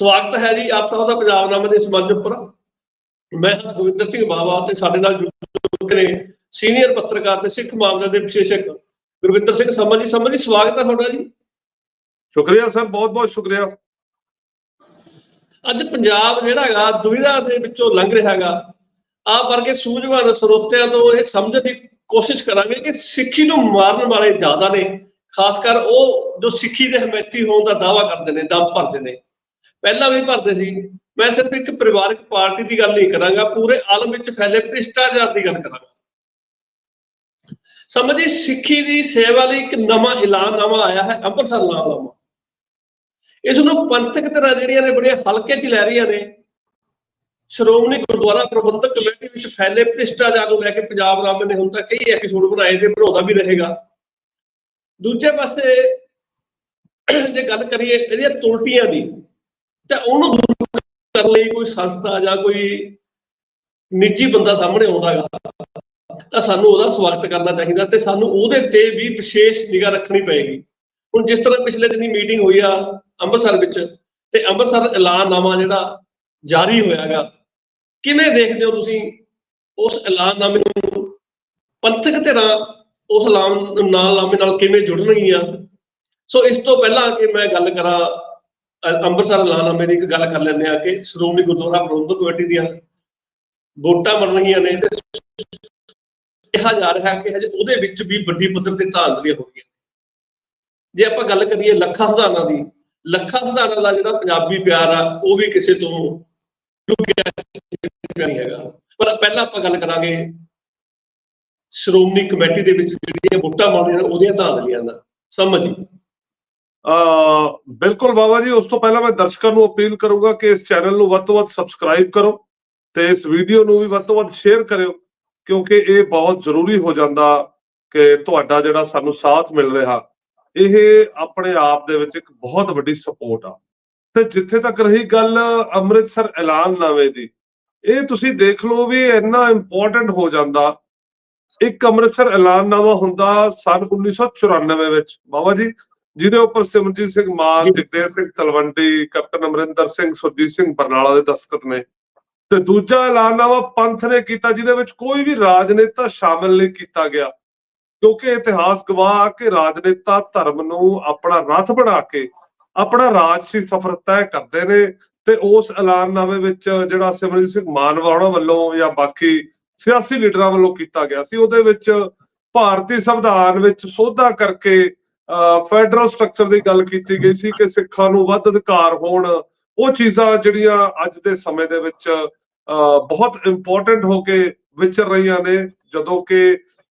ਸਵਾਗਤ ਹੈ ਜੀ ਆਪ ਸਭ ਦਾ ਪੰਜਾਬ ਨਾਮੇ ਦੇ ਇਸ ਮੰਚ ਉੱਪਰ। ਮੈਂ ਹਾਂ ਗੋਬਿੰਦਰ ਸਿੰਘ ਬਾਵਾ ਤੇ ਸਾਡੇ ਨਾਲ ਜੁੜ ਨੇ ਸੀਨੀਅਰ ਪੱਤਰਕਾਰ ਤੇ ਸਿੱਖ ਮਾਮਲੇ ਦੇ ਵਿਸ਼ੇਸ਼ਕ ਗੁਰਵਿੰਦਰ ਸਿੰਘ ਸਮਨ ਜੀ। ਸਮਨ ਜੀ ਸਵਾਗਤ ਹੈ ਤੁਹਾਡਾ ਜੀ। ਸ਼ੁਕਰੀਆ ਸਰ ਬਹੁਤ ਬਹੁਤ ਸ਼ੁਕਰੀਆ। ਅੱਜ ਪੰਜਾਬ ਜਿਹੜਾ ਹੈਗਾ ਦੁਵਿਧਾ ਦੇ ਵਿੱਚੋਂ ਲੰਘ ਰਿਹਾ ਹੈਗਾ। ਆਪ ਵਰਗੇ ਸੂਝਵਾਨ ਸਰੋਤਿਆਂ ਤੋਂ ਇਹ ਸਮਝਣ ਦੀ ਕੋਸ਼ਿਸ਼ ਕਰਾਂਗੇ ਕਿ ਸਿੱਖੀ ਨੂੰ ਮਾਰਨ ਵਾਲੇ ਜ਼ਿਆਦਾ ਨੇ। ਖਾਸ ਕਰ ਉਹ ਜੋ ਸਿੱਖੀ ਦੇ ਹਮੈਤੀ ਹੋਣ ਦਾ ਦਾਵਾ ਕਰਦੇ ਨੇ ਦਮ ਭਰਦੇ ਨੇ। ਪਹਿਲਾਂ ਵੀ ਭਰਦੇ ਸੀ। ਮੈਂ ਸਿਰਫ ਇੱਕ ਪਰਿਵਾਰਕ ਪਾਰਟੀ ਦੀ ਗੱਲ ਨਹੀਂ ਕਰਾਂਗਾ, ਪੂਰੇ ਆਲਮ ਵਿੱਚ ਫੈਲੇ ਭ੍ਰਿਸ਼ਟਾਚਾਰ ਦੀ ਗੱਲ ਕਰਾਂਗਾ। ਸਮਝੀ ਸਿੱਖੀ ਦੀ ਸੇਵਾ ਲਈ ਇੱਕ ਨਵਾਂ ਐਲਾਨਨਾਮਾ ਆਇਆ ਹੈ, ਅੰਮ੍ਰਿਤਸਰ ਐਲਾਨਨਾਮਾ ਇਸ ਨੂੰ ਪੰਥਕ ਤਰ੍ਹਾਂ ਜਿਹੜੀਆਂ ਨੇ ਬੜੀਆਂ ਹਲਕੇ 'ਚ ਲੈ ਰਹੀਆਂ ਨੇ, ਸ਼੍ਰੋਮਣੀ ਗੁਰਦੁਆਰਾ ਪ੍ਰਬੰਧਕ ਕਮੇਟੀ ਵਿੱਚ ਫੈਲੇ ਭ੍ਰਿਸ਼ਟਾਚਾਰ ਨੂੰ ਲੈ ਕੇ ਪੰਜਾਬ ਰਾਮ ਨੇ ਹੁਣ ਤਾਂ ਕਈ ਐਪੀਸੋਡ ਬਣਾਏ ਤੇ ਬਣਾਉਂਦਾ ਵੀ ਰਹੇਗਾ। ਦੂਜੇ ਪਾਸੇ ਜੇ ਗੱਲ ਕਰੀਏ, ਇਹਦੀਆਂ ਤੁਲਟੀਆਂ ਦੀ ਤਾਂ ਉਹਨੂੰ ਦੂਰ ਕਰਨ ਲਈ ਕੋਈ ਸੰਸਥਾ ਜਾਂ ਕੋਈ ਨਿੱਜੀ ਬੰਦਾ ਸਾਹਮਣੇ ਆਉਂਦਾਗਾ ਤਾਂ ਸਾਨੂੰ ਉਹਦਾ ਸਵਾਗਤ ਕਰਨਾ ਚਾਹੀਦਾ ਤੇ ਸਾਨੂੰ ਉਹਦੇ ਤੇ ਵੀ ਵਿਸ਼ੇਸ਼ ਨਿਗਾਹ ਰੱਖਣੀ ਪਏਗੀ। ਹੁਣ ਜਿਸ ਤਰ੍ਹਾਂ ਪਿਛਲੇ ਦਿਨੀ ਮੀਟਿੰਗ ਹੋਈ ਆ ਅੰਮ੍ਰਿਤਸਰ ਵਿੱਚ ਤੇ ਅੰਮ੍ਰਿਤਸਰ ਐਲਾਨਨਾਮਾ ਜਿਹੜਾ ਜਾਰੀ ਹੋਇਆਗਾ ਕਿਵੇਂ ਦੇਖਦੇ ਹੋ ਤੁਸੀਂ ਉਸ ਐਲਾਨਨਾਮੇ ਨੂੰ? ਪੰਥਕ ਧਿਰਾਂ ਉਸ ਐਲਾਨ ਨਾਲ ਲਾਮੇ ਨਾਲ ਕਿਵੇਂ ਜੁੜਨਗੀਆਂ? ਸੋ ਇਸ ਤੋਂ ਪਹਿਲਾਂ ਕਿ ਮੈਂ ਗੱਲ ਕਰਾਂ ਅੰਮ੍ਰਿਤਸਰ ਐਲਾਨਨਾਮੇ ਦੀ ਇੱਕ ਗੱਲ ਕਰ ਲੈਂਦੇ ਆ ਕਿ ਸ਼੍ਰੋਮਣੀ ਗੁਰਦੁਆਰਾ ਪ੍ਰਬੰਧਕ ਕਮੇਟੀ ਦੀਆਂ ਵੋਟਾਂ ਬਣਨਗੀਆਂ ਨੇ ਤੇ ਕਿਹਾ ਜਾ ਰਿਹਾ ਕਿ ਹਜੇ ਉਹਦੇ ਵਿੱਚ ਵੀ ਵੱਡੀ ਪੱਧਰ ਤੇ ਧਾਂਦਲੀ ਹੋ ਰਹੀਆਂ ਜੇ ਆਪਾਂ ਗੱਲ ਕਰੀਏ ਲੱਖਾਂ ਹਜ਼ਾਰਾਂ ਦੀ, ਲੱਖਾਂ ਹਜ਼ਾਰਾਂ ਦਾ ਜਿਹੜਾ ਪੰਜਾਬੀ ਪਿਆਰ ਆ, ਉਹ ਵੀ ਕਿਸੇ ਤੋਂ ਲੁਕਿਆ ਨਹੀਂ ਹੈਗਾ। ਪਰ ਪਹਿਲਾਂ ਆਪਾਂ ਗੱਲ ਕਰਾਂਗੇ ਸ਼੍ਰੋਮਣੀ ਕਮੇਟੀ ਦੇ ਵਿੱਚ ਜਿਹੜੀਆਂ ਵੋਟਾਂ ਪਾਉਣੀਆਂ ਨੇ, ਉਹਦੀਆਂ ਧਾਂਦਲੀਆਂ ਦਾ। ਸਮਝ ਜੀ ਬਿਲਕੁਲ ਬਾਬਾ ਜੀ, ਉਸ ਤੋਂ ਪਹਿਲਾਂ ਮੈਂ ਦਰਸ਼ਕਾਂ ਨੂੰ ਅਪੀਲ ਕਰੂੰਗਾ ਕਿ ਇਸ ਚੈਨਲ ਨੂੰ ਵੱਧ ਤੋਂ ਵੱਧ ਸਬਸਕ੍ਰਾਈਬ ਕਰੋ ਤੇ ਇਸ ਵੀਡੀਓ ਨੂੰ ਵੀ ਵੱਧ ਤੋਂ ਵੱਧ ਸ਼ੇਅਰ ਕਰਿਓ, ਕਿਉਂਕਿ ਇਹ ਬਹੁਤ ਜ਼ਰੂਰੀ ਹੋ ਜਾਂਦਾ ਕਿ ਤੁਹਾਡਾ ਜਿਹੜਾ ਸਾਨੂੰ ਸਾਥ ਮਿਲ ਰਿਹਾ, ਇਹ ਆਪਣੇ ਆਪ ਦੇ ਵਿੱਚ ਇੱਕ ਬਹੁਤ ਵੱਡੀ ਸਪੋਰਟ ਆ। ਤੇ ਜਿੱਥੇ ਤੱਕ ਰਹੀ ਗੱਲ ਅੰਮ੍ਰਿਤਸਰ ਐਲਾਨਨਾਮੇ ਦੀ, ਇਹ ਤੁਸੀਂ ਦੇਖ ਲਓ ਵੀ ਇੰਨਾ ਇੰਪੋਰਟੈਂਟ ਹੋ ਜਾਂਦਾ। ਇੱਕ ਅੰਮ੍ਰਿਤਸਰ ਐਲਾਨਨਾਮਾ ਹੁੰਦਾ ਸਨ 1994 ਵਿੱਚ, ਬਾਬਾ ਜੀ। ਜਿਹਦੇ ਉੱਪਰ ਸਿਮਰਜੀਤ ਸਿੰਘ ਮਾਨ। ਜਗਦੇਵ ਸਿੰਘ ਤਲਵੰਡੀ ਕੈਪਟਨ ਅਮਰਿੰਦਰ ਸਿੰਘ ਸੁਰਜੀਤ ਸਿੰਘ ਬਰਨਾਲਾ ਦੇ ਦਸਤਖਤ ਨੇ। ਤੇ ਦੂਜਾ ਐਲਾਨਨਾਮਾ ਪੰਥ ਨੇ ਕੀਤਾ ਜਿਹਦੇ ਵਿੱਚ ਕੋਈ ਵੀ ਰਾਜਨੇਤਾ ਸ਼ਾਮਲ ਨਹੀਂ ਕੀਤਾ ਗਿਆ। ਕਿਉਂਕਿ ਇਤਿਹਾਸ ਗਵਾਹ ਕਿ ਰਾਜਨੇਤਾ ਧਰਮ ਨੂੰ ਆਪਣਾ ਰਥ ਬਣਾ ਕੇ ਆਪਣਾ ਰਾਜਸੀ ਸਫ਼ਰ ਤੈਅ ਕਰਦੇ ਨੇ। ਤੇ ਉਸ ਐਲਾਨਨਾਮੇ ਵਿੱਚ ਜਿਹੜਾ ਸਿਮਰਜੀਤ ਸਿੰਘ ਮਾਨ ਵਾਲਾ ਵੱਲੋਂ ਜਾਂ ਬਾਕੀ ਸਿਆਸੀ ਲੀਡਰਾਂ ਵੱਲੋਂ ਕੀਤਾ ਗਿਆ ਸੀ। ਉਹਦੇ ਵਿੱਚ ਭਾਰਤੀ ਸੰਵਿਧਾਨ ਵਿੱਚ ਸੋਧਾ ਕਰਕੇ ਫੈਡਰਲ ਸਟਰਕਚਰ ਦੀ ਗੱਲ ਕੀਤੀ ਗਈ ਸੀ ਕਿ ਸਿੱਖਾਂ ਨੂੰ ਵੱਧ ਅਧਿਕਾਰ ਹੋਣ ਉਹ ਚੀਜ਼ਾਂ ਜਿਹੜੀਆਂ ਅੱਜ ਦੇ ਸਮੇਂ ਦੇ ਵਿੱਚ ਅਹ, ਬਹੁਤ ਇੰਪੋਰਟੈਂਟ ਹੋ ਕੇ ਵਿਚਰ ਰਹੀਆਂ ਨੇ। ਜਦੋਂ ਕਿ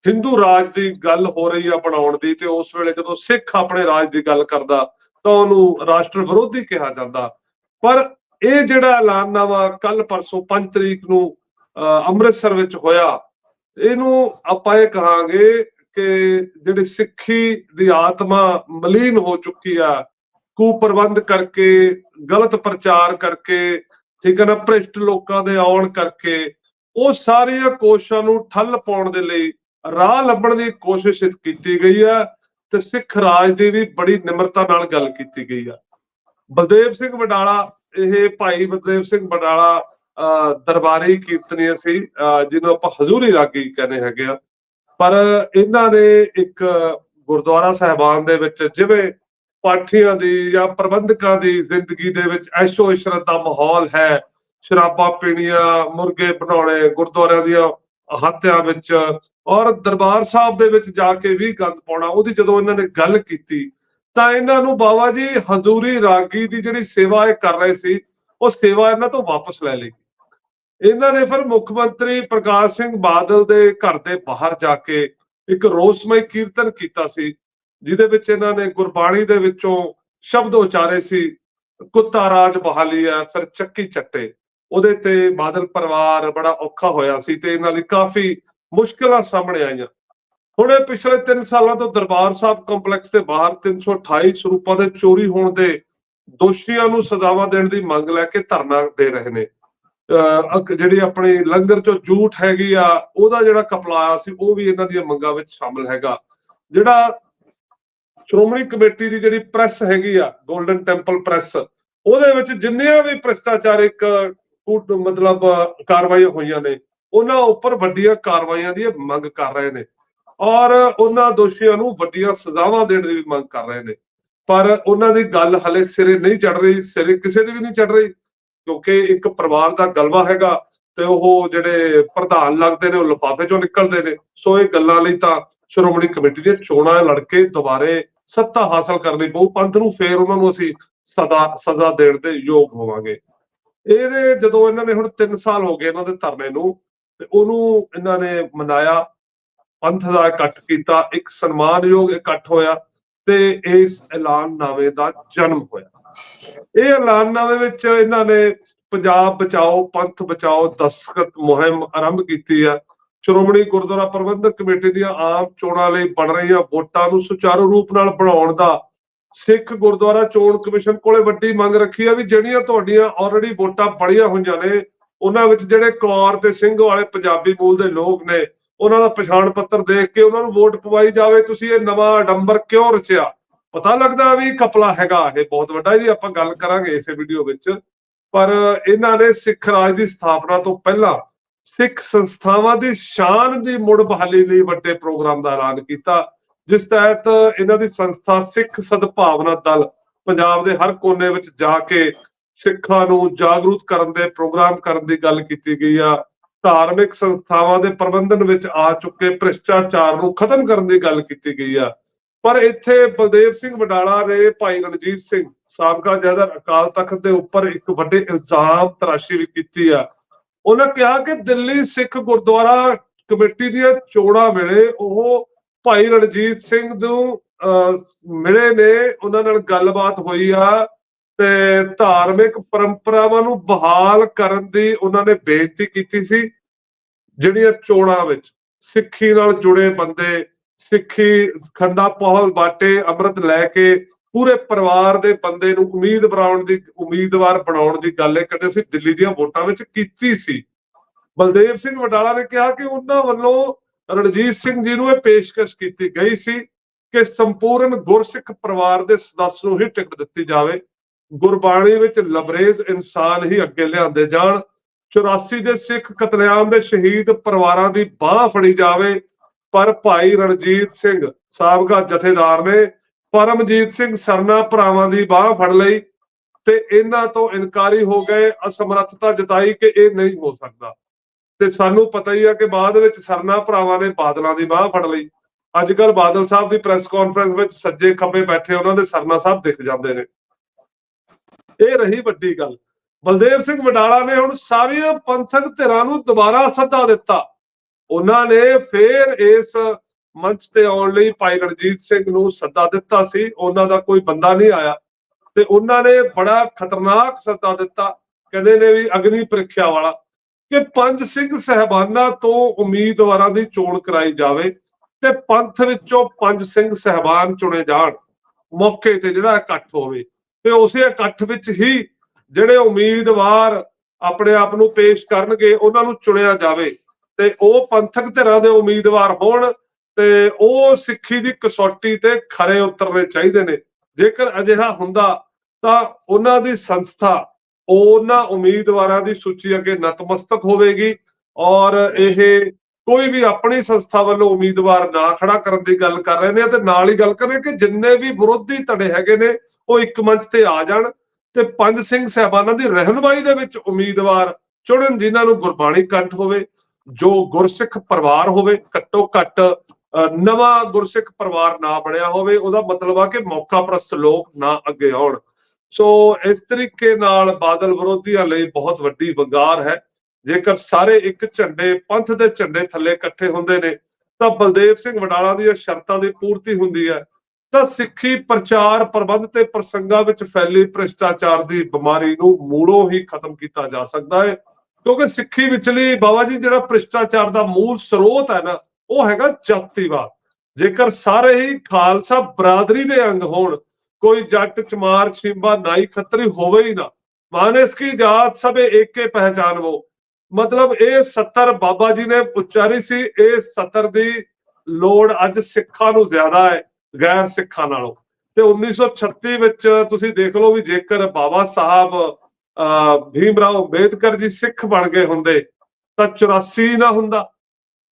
ਹਿੰਦੂ ਰਾਜ ਦੀ ਗੱਲ ਹੋ ਰਹੀ ਆ ਬਣਾਉਣ ਦੀ ਤੇ ਉਸ ਵੇਲੇ ਜਦੋਂ ਸਿੱਖ ਆਪਣੇ ਰਾਜ ਦੀ ਗੱਲ ਕਰਦਾ ਤਾਂ ਉਹਨੂੰ ਰਾਸ਼ਟਰ ਵਿਰੋਧੀ ਕਿਹਾ ਜਾਂਦਾ। ਪਰ ਇਹ ਜਿਹੜਾ ਐਲਾਨਨਾਮਾ ਕੱਲ ਪਰਸੋਂ 5 ਤਰੀਕ ਨੂੰ ਅਹ, ਅੰਮ੍ਰਿਤਸਰ ਵਿੱਚ ਹੋਇਆ ਇਹਨੂੰ ਆਪਾਂ ਇਹ ਕਹਾਂਗੇ ਕਿ ਜਿਹੜੀ ਸਿੱਖੀ ਦੀ ਆਤਮਾ ਮਲੀਨ ਹੋ ਚੁੱਕੀ ਆ, ਕੁਪ੍ਰਬੰਧ ਕਰਕੇ, ਗਲਤ ਪ੍ਰਚਾਰ ਕਰਕੇ, ਠੀਕ ਹੈ ਨਾ, ਭ੍ਰਿਸ਼ਟ ਲੋਕਾਂ ਦੇ ਆਉਣ ਕਰਕੇ, ਉਹ ਸਾਰੀਆਂ ਕੋਸ਼ਿਸ਼ਾਂ ਨੂੰ ਠੱਲ ਪਾਉਣ ਦੇ ਲਈ ਰਾਹ ਲੱਭਣ ਦੀ ਕੋਸ਼ਿਸ਼ ਕੀਤੀ ਗਈ ਆ ਤੇ ਸਿੱਖ ਰਾਜ ਦੀ ਵੀ ਬੜੀ ਨਿਮਰਤਾ ਨਾਲ ਗੱਲ ਕੀਤੀ ਗਈ ਆ। ਬਲਦੇਵ ਸਿੰਘ ਵਡਾਲਾ, ਇਹ ਭਾਈ ਬਲਦੇਵ ਸਿੰਘ ਵਡਾਲਾ, ਅਹ ਦਰਬਾਰੀ ਕੀਰਤਨੀ ਸੀ, ਅਹ ਜਿਹਨੂੰ ਆਪਾਂ ਹਜ਼ੂਰੀ ਰਾਗੀ ਕਹਿੰਦੇ ਹੈਗੇ ਆ। ਪਰ ਇਹਨਾਂ ਨੇ ਇੱਕ ਗੁਰਦੁਆਰਾ ਸਾਹਿਬਾਨ ਦੇ ਵਿੱਚ ਜਿਵੇਂ ਪਾਠੀਆਂ ਦੀ ਜਾਂ ਪ੍ਰਬੰਧਕਾਂ ਦੀ ਜ਼ਿੰਦਗੀ ਦੇ ਵਿੱਚ ਐਸ਼ੋ ਇਸ਼ਰਤ ਦਾ ਮਾਹੌਲ ਹੈ, ਸ਼ਰਾਬਾਂ ਪੀਣੀਆਂ, ਮੁਰਗੇ ਬਣਾਉਣੇ, ਗੁਰਦੁਆਰਿਆਂ ਦੀਆਂ ਹੱਤਿਆਂ ਵਿੱਚ ਔਰ ਦਰਬਾਰ ਸਾਹਿਬ ਦੇ ਵਿੱਚ ਜਾ ਕੇ ਵੀ ਗੰਦ ਪਾਉਣਾ, ਉਹਦੀ ਜਦੋਂ ਇਹਨਾਂ ਨੇ ਗੱਲ ਕੀਤੀ, ਤਾਂ ਇਹਨਾਂ ਨੂੰ ਬਾਬਾ ਜੀ ਹਜ਼ੂਰੀ ਰਾਗੀ ਦੀ ਜਿਹੜੀ ਸੇਵਾ ਇਹ ਕਰ ਰਹੇ ਸੀ, ਉਹ ਸੇਵਾ ਇਹਨਾਂ ਤੋਂ ਵਾਪਸ ਲੈ ਲਈ। ਇਹਨਾਂ ਨੇ ਫਿਰ ਮੁੱਖ ਮੰਤਰੀ ਪ੍ਰਕਾਸ਼ ਸਿੰਘ ਬਾਦਲ ਦੇ ਘਰ ਦੇ ਬਾਹਰ ਜਾ ਕੇ ਇੱਕ ਰੋਸਮਈ ਕੀਰਤਨ ਕੀਤਾ ਸੀ, ਜਿਹਦੇ ਵਿੱਚ ਇਹਨਾਂ ਨੇ ਗੁਰਬਾਣੀ ਦੇ ਵਿੱਚੋਂ ਸ਼ਬਦ ਉਚਾਰੇ ਸੀ, ਕੁੱਤਾ ਰਾਜ ਬਹਾਲੀ ਆ ਫਿਰ ਚੱਕੀ ਚੱਟੇ। ਉਹਦੇ ਤੇ ਬਾਦਲ ਪਰਿਵਾਰ ਬੜਾ ਔਖਾ ਹੋਇਆ ਸੀ ਤੇ ਇਹਨਾਂ ਲਈ ਕਾਫੀ ਮੁਸ਼ਕਲਾਂ ਸਾਹਮਣੇ ਆਈਆਂ। ਹੁਣ ਇਹ ਪਿਛਲੇ 3 ਸਾਲਾਂ ਤੋਂ ਦਰਬਾਰ ਸਾਹਿਬ ਕੰਪਲੈਕਸ ਦੇ ਬਾਹਰ 328 ਸਰੂਪਾਂ ਦੇ ਚੋਰੀ ਹੋਣ ਦੇ ਦੋਸ਼ੀਆਂ ਨੂੰ ਸਜ਼ਾਵਾਂ ਦੇਣ ਦੀ ਮੰਗ ਲੈ ਕੇ ਧਰਨਾ ਦੇ ਰਹੇ ਨੇ। ਜਿਹੜੀ ਆਪਣੀ ਲੰਗਰ ਚੋਂ ਜੂਠ ਹੈਗੀ ਆ, ਉਹਦਾ ਜਿਹੜਾ ਕਪਲਾਇਆ ਸੀ, ਉਹ ਵੀ ਇਹਨਾਂ ਦੀਆਂ ਮੰਗਾਂ ਵਿੱਚ ਸ਼ਾਮਲ ਹੈਗਾ। ਜਿਹੜਾ ਸ਼੍ਰੋਮਣੀ ਕਮੇਟੀ ਦੀ ਜਿਹੜੀ ਪ੍ਰੈਸ ਹੈਗੀ ਆ 골ਡਨ ਟੈਂਪਲ ਪ੍ਰੈਸ ਉਹਦੇ ਵਿੱਚ ਜਿੰਨੀਆਂ ਵੀ ਭ੍ਰਿਸ਼ਟਾਚਾਰਿਕ ਮਤਲਬ, ਕਾਰਵਾਈਆਂ ਹੋਈਆਂ ਨੇ, ਉਹਨਾਂ ਉੱਪਰ ਵੱਡੀਆਂ ਕਾਰਵਾਈਆਂ ਦੀ ਮੰਗ ਕਰ ਰਹੇ ਨੇ। ਔਰ ਉਹਨਾਂ ਦੋਸ਼ੀਆਂ ਨੂੰ ਵੱਡੀਆਂ ਸਜ਼ਾਵਾਂ ਦੇਣ ਦੀ ਵੀ ਮੰਗ ਕਰ ਰਹੇ ਨੇ। ਪਰ ਉਹਨਾਂ ਦੀ ਗੱਲ ਹਲੇ ਸਿਰੇ ਨਹੀਂ ਚੜ ਰਹੀ, ਸਿਰੇ ਕਿਸੇ ਦੀ ਵੀ ਨਹੀਂ ਚੜ ਰਹੀ। ਕਿਉਂਕਿ ਇੱਕ ਪਰਿਵਾਰ ਦਾ ਗਲਵਾ ਹੈਗਾ ਤੇ ਉਹ ਜਿਹੜੇ ਪ੍ਰਧਾਨ ਲੱਗਦੇ ਨੇ, ਉਹ ਲਿਫਾਫੇ ਚੋਂ ਨਿਕਲਦੇ ਨੇ। ਸੋ ਇਹ ਗੱਲਾਂ ਲਈ ਤਾਂ ਸ਼੍ਰੋਮਣੀ ਕਮੇਟੀ ਦੀਆਂ ਚੋਣਾਂ ਲੜ ਕੇ ਦੁਬਾਰੇ ਸੱਤਾ ਹਾਸਲ ਕਰਨੀ ਪਊ। ਪੰਥ ਨੂੰ ਫੇਰ ਉਹਨਾਂ ਨੂੰ ਅਸੀਂ ਸਦਾ, ਸਜ਼ਾ ਦੇਣ ਦੇ ਯੋਗ ਹੋਵਾਂਗੇ। ਇਹਦੇ ਜਦੋਂ ਇਹਨਾਂ ਨੇ ਹੁਣ 3 ਸਾਲ ਹੋ ਗਏ ਇਹਨਾਂ ਦੇ ਧਰਨੇ ਨੂੰ, ਤੇ ਉਹਨੂੰ ਇਹਨਾਂ ਨੇ ਮਨਾਇਆ। ਪੰਥ ਦਾ ਇਕੱਠ ਕੀਤਾ, ਇੱਕ ਸਨਮਾਨਯੋਗ ਇਕੱਠ ਹੋਇਆ ਤੇ ਇਸ ਐਲਾਨ ਨਾਵੇ ਦਾ ਜਨਮ ਹੋਇਆ। ਇਹ ਐਲਾਨਾਂ ਦੇ ਵਿੱਚ ਇਹਨਾਂ ਨੇ ਪੰਜਾਬ ਬਚਾਓ, ਪੰਥ ਬਚਾਓ, ਦਸਤਖਤ ਮੁਹਿੰਮ ਆਰੰਭ ਕੀਤੀ ਹੈ ਸ਼੍ਰੋਮਣੀ ਗੁਰਦੁਆਰਾ ਪ੍ਰਬੰਧਕ ਕਮੇਟੀ ਦੀਆਂ ਆਮ ਚੋਣਾਂ ਲਈ ਬਣ ਰਹੀਆਂ ਵੋਟਾਂ ਨੂੰ ਸੁਚਾਰੂ ਰੂਪ ਨਾਲ ਬਣਾਉਣ ਦਾ ਸਿੱਖ ਗੁਰਦੁਆਰਾ ਚੋਣ ਕਮਿਸ਼ਨ ਕੋਲੇ ਵੱਡੀ ਮੰਗ ਰੱਖੀ ਆ ਵੀ ਜਿਹੜੀਆਂ ਤੁਹਾਡੀਆਂ ਆਲਰੇਡੀ ਵੋਟਾਂ ਪੜੀਆਂ ਹੋਈਆਂ ਨੇ, ਉਹਨਾਂ ਵਿੱਚ ਜਿਹੜੇ ਕੌਰ ਤੇ ਸਿੰਘ ਵਾਲੇ ਪੰਜਾਬੀ ਮੂਲ ਦੇ ਲੋਕ ਨੇ, ਉਹਨਾਂ ਦਾ ਪਛਾਣ ਪੱਤਰ ਦੇਖ ਕੇ ਉਹਨਾਂ ਨੂੰ ਵੋਟ ਪਵਾਈ ਜਾਵੇ। ਤੁਸੀਂ ਇਹ ਨਵਾਂ ਅਡੰਬਰ ਕਿਉਂ ਰਚਿਆ? ਪਤਾ ਲੱਗਦਾ ਵੀ ਕਪਲਾ ਹੈਗਾ ਇਹ, ਬਹੁਤ ਵੱਡਾ ਜੀ ਆਪਾਂ ਗੱਲ ਕਰਾਂਗੇ ਇਸੇ ਵੀਡੀਓ ਵਿੱਚ। ਪਰ ਇਹਨਾਂ ਨੇ ਸਿੱਖ ਰਾਜ ਦੀ ਸਥਾਪਨਾ ਤੋਂ ਪਹਿਲਾਂ ਸਿੱਖ ਸੰਸਥਾਵਾਂ ਦੀ ਸ਼ਾਨ ਦੀ ਮੁੜ ਬਹਾਲੀ ਲਈ ਵੱਡੇ ਪ੍ਰੋਗਰਾਮ ਦਾ ਐਲਾਨ ਕੀਤਾ, ਜਿਸ ਤਹਿਤ ਇਹਨਾਂ ਦੀ ਸੰਸਥਾ ਸਿੱਖ ਸਦਭਾਵਨਾ ਦਲ ਪੰਜਾਬ ਦੇ ਹਰ ਕੋਨੇ ਵਿੱਚ ਜਾ ਕੇ ਸਿੱਖਾਂ ਨੂੰ ਜਾਗਰੂਕ ਕਰਨ ਦੇ ਪ੍ਰੋਗਰਾਮ ਕਰਨ ਦੀ ਗੱਲ ਕੀਤੀ ਗਈ ਆ। ਧਾਰਮਿਕ ਸੰਸਥਾਵਾਂ ਦੇ ਪ੍ਰਬੰਧਨ ਵਿੱਚ ਆ ਚੁੱਕੇ ਭ੍ਰਿਸ਼ਟਾਚਾਰ ਨੂੰ ਖਤਮ ਕਰਨ ਦੀ ਗੱਲ ਕੀਤੀ ਗਈ ਆ। ਪਰ ਇੱਥੇ ਬਲਦੇਵ ਸਿੰਘ ਵਡਾਲਾ ਨੇ ਭਾਈ ਰਣਜੀਤ ਸਿੰਘ ਸਾਬਕਾ ਜਥੇਦਾਰ ਅਕਾਲ ਤਖਤ ਦੇ ਉੱਪਰ ਇੱਕ ਵੱਡੇ ਇਲਜ਼ਾਮ ਤਰਾਸ਼ੀ ਵੀ ਕੀਤੀ ਆ। ਉਹਨਾਂ ਕਿਹਾ ਕਿ ਦਿੱਲੀ ਸਿੱਖ ਗੁਰਦੁਆਰਾ ਕਮੇਟੀ ਦੀਆਂ ਚੋਣਾਂ ਵੇਲੇ ਉਹ ਭਾਈ ਰਣਜੀਤ ਸਿੰਘ ਨੂੰ ਅਹ, ਮਿਲੇ ਨੇ ਉਹਨਾਂ ਨਾਲ ਗੱਲਬਾਤ ਹੋਈ ਆ ਤੇ ਧਾਰਮਿਕ ਪਰੰਪਰਾਵਾਂ ਨੂੰ ਬਹਾਲ ਕਰਨ ਦੀ ਉਹਨਾਂ ਨੇ ਬੇਨਤੀ ਕੀਤੀ ਸੀ ਜਿਹੜੀਆਂ ਚੋਣਾਂ ਵਿੱਚ ਸਿੱਖੀ ਨਾਲ ਜੁੜੇ ਬੰਦੇ ਸਿੱਖੀ, ਖੰਡਾ ਪਹਲ, ਬਾਟੇ, ਅੰਮ੍ਰਿਤ ਲੈ ਕੇ ਪੂਰੇ ਪਰਿਵਾਰ ਦੇ ਬੰਦੇ ਨੂੰ ਉਮੀਦ ਬਣਾਉਣ ਦੀ, ਉਮੀਦਵਾਰ ਬਣਾਉਣ ਦੀ ਗੱਲ ਹੈ ਕਦੇ ਅਸੀਂ ਦਿੱਲੀ ਦੀਆਂ ਵੋਟਾਂ ਵਿੱਚ ਕੀਤੀ ਸੀ। ਬਲਦੇਵ ਸਿੰਘ ਵਡਾਲਾ ਨੇ ਕਿਹਾ ਕਿ ਉਹਨਾਂ ਵੱਲੋਂ ਰਣਜੀਤ ਸਿੰਘ ਜੀ ਨੂੰ ਇਹ ਪੇਸ਼ਕਸ਼ ਕੀਤੀ ਗਈ ਸੀ ਕਿ ਸੰਪੂਰਨ ਗੁਰਸਿੱਖ ਪਰਿਵਾਰ ਦੇ ਸਦੱਸ ਨੂੰ ਹੀ ਟਿਕਟ ਦਿੱਤੀ ਜਾਵੇ। ਗੁਰਬਾਣੀ ਵਿੱਚ ਲਬਰੇਜ਼ ਇਨਸਾਨ ਹੀ ਅੱਗੇ ਲਿਆਂਦੇ ਜਾਣ। 84 ਦੇ ਸਿੱਖ ਕਤਲੇਆਮ ਦੇ ਸ਼ਹੀਦ ਪਰਿਵਾਰਾਂ ਦੀ ਬਾਹ ਫੜੀ ਜਾਵੇ। ਪਰ ਭਾਈ ਰਣਜੀਤ ਸਿੰਘ ਸਾਬਕਾ ਜਥੇਦਾਰ ਨੇ ਪਰਮਜੀਤ ਸਿੰਘ ਸਰਨਾ ਭਰਾਵਾਂ ਦੀ ਬਾਹ ਫੜ ਲਈ ਤੇ ਇਹਨਾਂ ਤੋਂ ਇਨਕਾਰੀ ਹੋ ਗਏ, ਅਸਮਰੱਥਤਾ ਜਤਾਈ ਕਿ ਇਹ ਨਹੀਂ ਹੋ ਸਕਦਾ। ਤੇ ਸਾਨੂੰ ਪਤਾ ਹੀ ਆ ਕਿ ਬਾਅਦ ਵਿੱਚ ਸਰਨਾ ਭਰਾਵਾਂ ਨੇ ਬਾਦਲਾਂ ਦੀ ਬਾਹ ਫੜ ਲਈ। ਅੱਜ ਕੱਲ ਬਾਦਲ ਸਾਹਿਬ ਦੀ ਪ੍ਰੈਸ ਕਾਨਫਰੰਸ ਵਿੱਚ ਸੱਜੇ ਖੱਬੇ ਬੈਠੇ ਉਹਨਾਂ ਦੇ ਸਰਨਾ ਸਾਹਿਬ ਦਿਖ ਜਾਂਦੇ ਨੇ। ਇਹ ਰਹੀ ਵੱਡੀ ਗੱਲ। ਬਲਦੇਵ ਸਿੰਘ ਵਡਾਲਾ ਨੇ ਹੁਣ ਸਾਰੀਆਂ ਪੰਥਕ ਧਿਰਾਂ ਨੂੰ ਦੁਬਾਰਾ ਸੱਦਾ ਦਿੱਤਾ। ਉਹਨਾਂ ਨੇ ਫੇਰ ਇਸ ਮੰਚ ਤੇ ਆਉਣ ਲਈ ਭਾਈ ਰਣਜੀਤ ਸਿੰਘ ਨੂੰ ਸੱਦਾ ਦਿੱਤਾ ਸੀ, ਉਹਨਾਂ ਦਾ ਕੋਈ ਬੰਦਾ ਨਹੀਂ ਆਇਆ। ਤੇ ਉਹਨਾਂ ਨੇ ਬੜਾ ਖਤਰਨਾਕ ਸੱਦਾ ਦਿੱਤਾ, ਕਹਿੰਦੇ ਨੇ ਵੀ ਅਗਨੀ ਪ੍ਰੀਖਿਆ ਵਾਲਾ, ਕਿ ਪੰਜ ਸਿੰਘ ਸਹਿਬਾਨਾਂ ਤੋਂ ਉਮੀਦਵਾਰਾਂ ਦੀ ਚੋਣ ਕਰਾਈ ਜਾਵੇ ਤੇ ਪੰਥ ਵਿੱਚੋਂ ਪੰਜ ਸਿੰਘ ਸਹਿਬਾਨ ਚੁਣੇ ਜਾਣ, ਮੌਕੇ ਤੇ ਜਿਹੜਾ ਇਕੱਠ ਹੋਵੇ। ਤੇ ਉਸੇ ਇਕੱਠ ਵਿੱਚ ਹੀ ਜਿਹੜੇ ਉਮੀਦਵਾਰ ਆਪਣੇ ਆਪ ਨੂੰ ਪੇਸ਼ ਕਰਨਗੇ, ਉਹਨਾਂ ਨੂੰ ਚੁਣਿਆ ਜਾਵੇ। ਤੇ ਉਹ ਪੰਥਕ ਧਿਰਾਂ ਦੇ ਉਮੀਦਵਾਰ ਹੋਣ ਤੇ ਉਹ ਸਿੱਖੀ ਦੀ ਕਸੌਟੀ ਤੇ ਖਰੇ ਉਤਰਨੇ ਚਾਹੀਦੇ ਨੇ। ਜੇਕਰ ਅਜਿਹਾ ਹੁੰਦਾ ਤਾਂ ਉਹਨਾਂ ਦੀ ਸੰਸਥਾ ਉਹਨਾਂ ਉਮੀਦਵਾਰਾਂ ਦੀ ਸੂਚੀ ਅੱਗੇ ਨਤਮਸਤਕ ਹੋਵੇਗੀ ਔਰ ਇਹ ਕੋਈ ਵੀ ਆਪਣੀ ਸੰਸਥਾ ਵੱਲੋਂ ਉਮੀਦਵਾਰ ਨਾ ਖੜਾ ਕਰਨ ਦੀ ਗੱਲ ਕਰ ਰਹੇ ਨੇ ਤੇ ਨਾਲ ਹੀ ਗੱਲ ਕਰ ਰਹੇ ਕਿ ਜਿੰਨੇ ਵੀ ਵਿਰੋਧੀ ਧੜੇ ਹੈਗੇ ਨੇ, ਉਹ ਇੱਕ ਮੰਚ ਤੇ ਆ ਜਾਣ ਤੇ ਪੰਜ ਸਿੰਘ ਸਹਿਬਾਨਾਂ ਦੀ ਰਹਿਨੁਮਾਈ ਦੇ ਵਿੱਚ ਉਮੀਦਵਾਰ ਚੁਣਨ ਜਿਨ੍ਹਾਂ ਨੂੰ ਗੁਰਬਾਣੀ ਕੰਠ ਹੋਵੇ। ਜੋ ਗੁਰਸਿੱਖ ਪਰਿਵਾਰ ਹੋਵੇ, ਘੱਟੋ ਘੱਟ ਨਵਾਂ ਗੁਰਸਿੱਖ ਪਰਿਵਾਰ ਨਾ ਬਣਿਆ ਹੋਵੇ, ਉਹਦਾ ਮਤਲਬ ਆ ਕਿ ਮੌਕਾ ਪ੍ਰਸਤ ਲੋਕ ਨਾ ਅੱਗੇ ਆਉਣ। ਸੋ ਇਸ ਤਰੀਕੇ ਨਾਲ ਬਾਦਲ ਵਿਰੋਧੀਆਂ ਲਈ ਬਹੁਤ ਵੱਡੀ ਵੰਗਾਰ ਹੈ। ਜੇਕਰ ਸਾਰੇ ਇੱਕ ਝੰਡੇ, ਪੰਥ ਦੇ ਝੰਡੇ ਥੱਲੇ ਇਕੱਠੇ ਹੁੰਦੇ ਨੇ, ਤਾਂ ਬਲਦੇਵ ਸਿੰਘ ਵਡਾਲਾ ਦੀਆਂ ਸ਼ਰਤਾਂ ਦੀ ਪੂਰਤੀ ਹੁੰਦੀ ਹੈ। ਤਾਂ ਸਿੱਖੀ ਪ੍ਰਚਾਰ ਪ੍ਰਬੰਧ ਤੇ ਪ੍ਰਸੰਗਾਂ ਵਿੱਚ ਫੈਲੀ ਭ੍ਰਿਸ਼ਟਾਚਾਰ ਦੀ ਬਿਮਾਰੀ ਨੂੰ ਮੂਲੋਂ ਹੀ ਖਤਮ ਕੀਤਾ ਜਾ ਸਕਦਾ ਹੈ। ਕਿਉਂਕਿ ਸਿੱਖੀ ਵਿਚਲੀ ਬਾਬਾ ਜੀ ਜਿਹੜਾ ਭ੍ਰਿਸ਼ਟਾਚਾਰ ਦਾ ਮੂਲ ਸਰੋਤ ਹੈ ਨਾ, ਉਹ ਹੈਗਾ ਜਾਤੀਵਾਦ। ਜੇਕਰ ਸਾਰੇ ਹੀ ਖਾਲਸਾ ਬਰਾਦਰੀ ਦੇ ਅੰਗ ਹੋਣ, ਕੋਈ ਜੱਟ, ਚਮਾਰ ਛਿੰਬਾ ਨਾਈ, ਖੱਤਰੀ ਹੋਵੇ ਹੀ ਨਾ ਮਾਨਸ ਕੀ ਜਾਤ ਸਭੇ ਏਕੇ ਪਹਿਚਾਨਵੋ। ਮਤਲਬ ਇਹ 70 ਬਾਬਾ ਜੀ ਨੇ ਉਚਾਰੀ ਸੀ, ਇਹ 70 ਦੀ ਲੋੜ ਅੱਜ ਸਿੱਖਾਂ ਨੂੰ ਜ਼ਿਆਦਾ ਹੈ, ਗੈਰ ਸਿੱਖਾਂ ਨਾਲੋਂ। ਤੇ 1936 ਵਿੱਚ ਤੁਸੀਂ ਦੇਖ ਲਓ ਵੀ ਜੇਕਰ ਬਾਬਾ ਸਾਹਿਬ ਭੀਮ ਰਾਓ ਅੰਬੇਦਕਰ ਜੀ ਸਿੱਖ ਬਣ ਗਏ ਹੁੰਦੇ, ਤਾਂ 84 ਨਾ ਹੁੰਦਾ,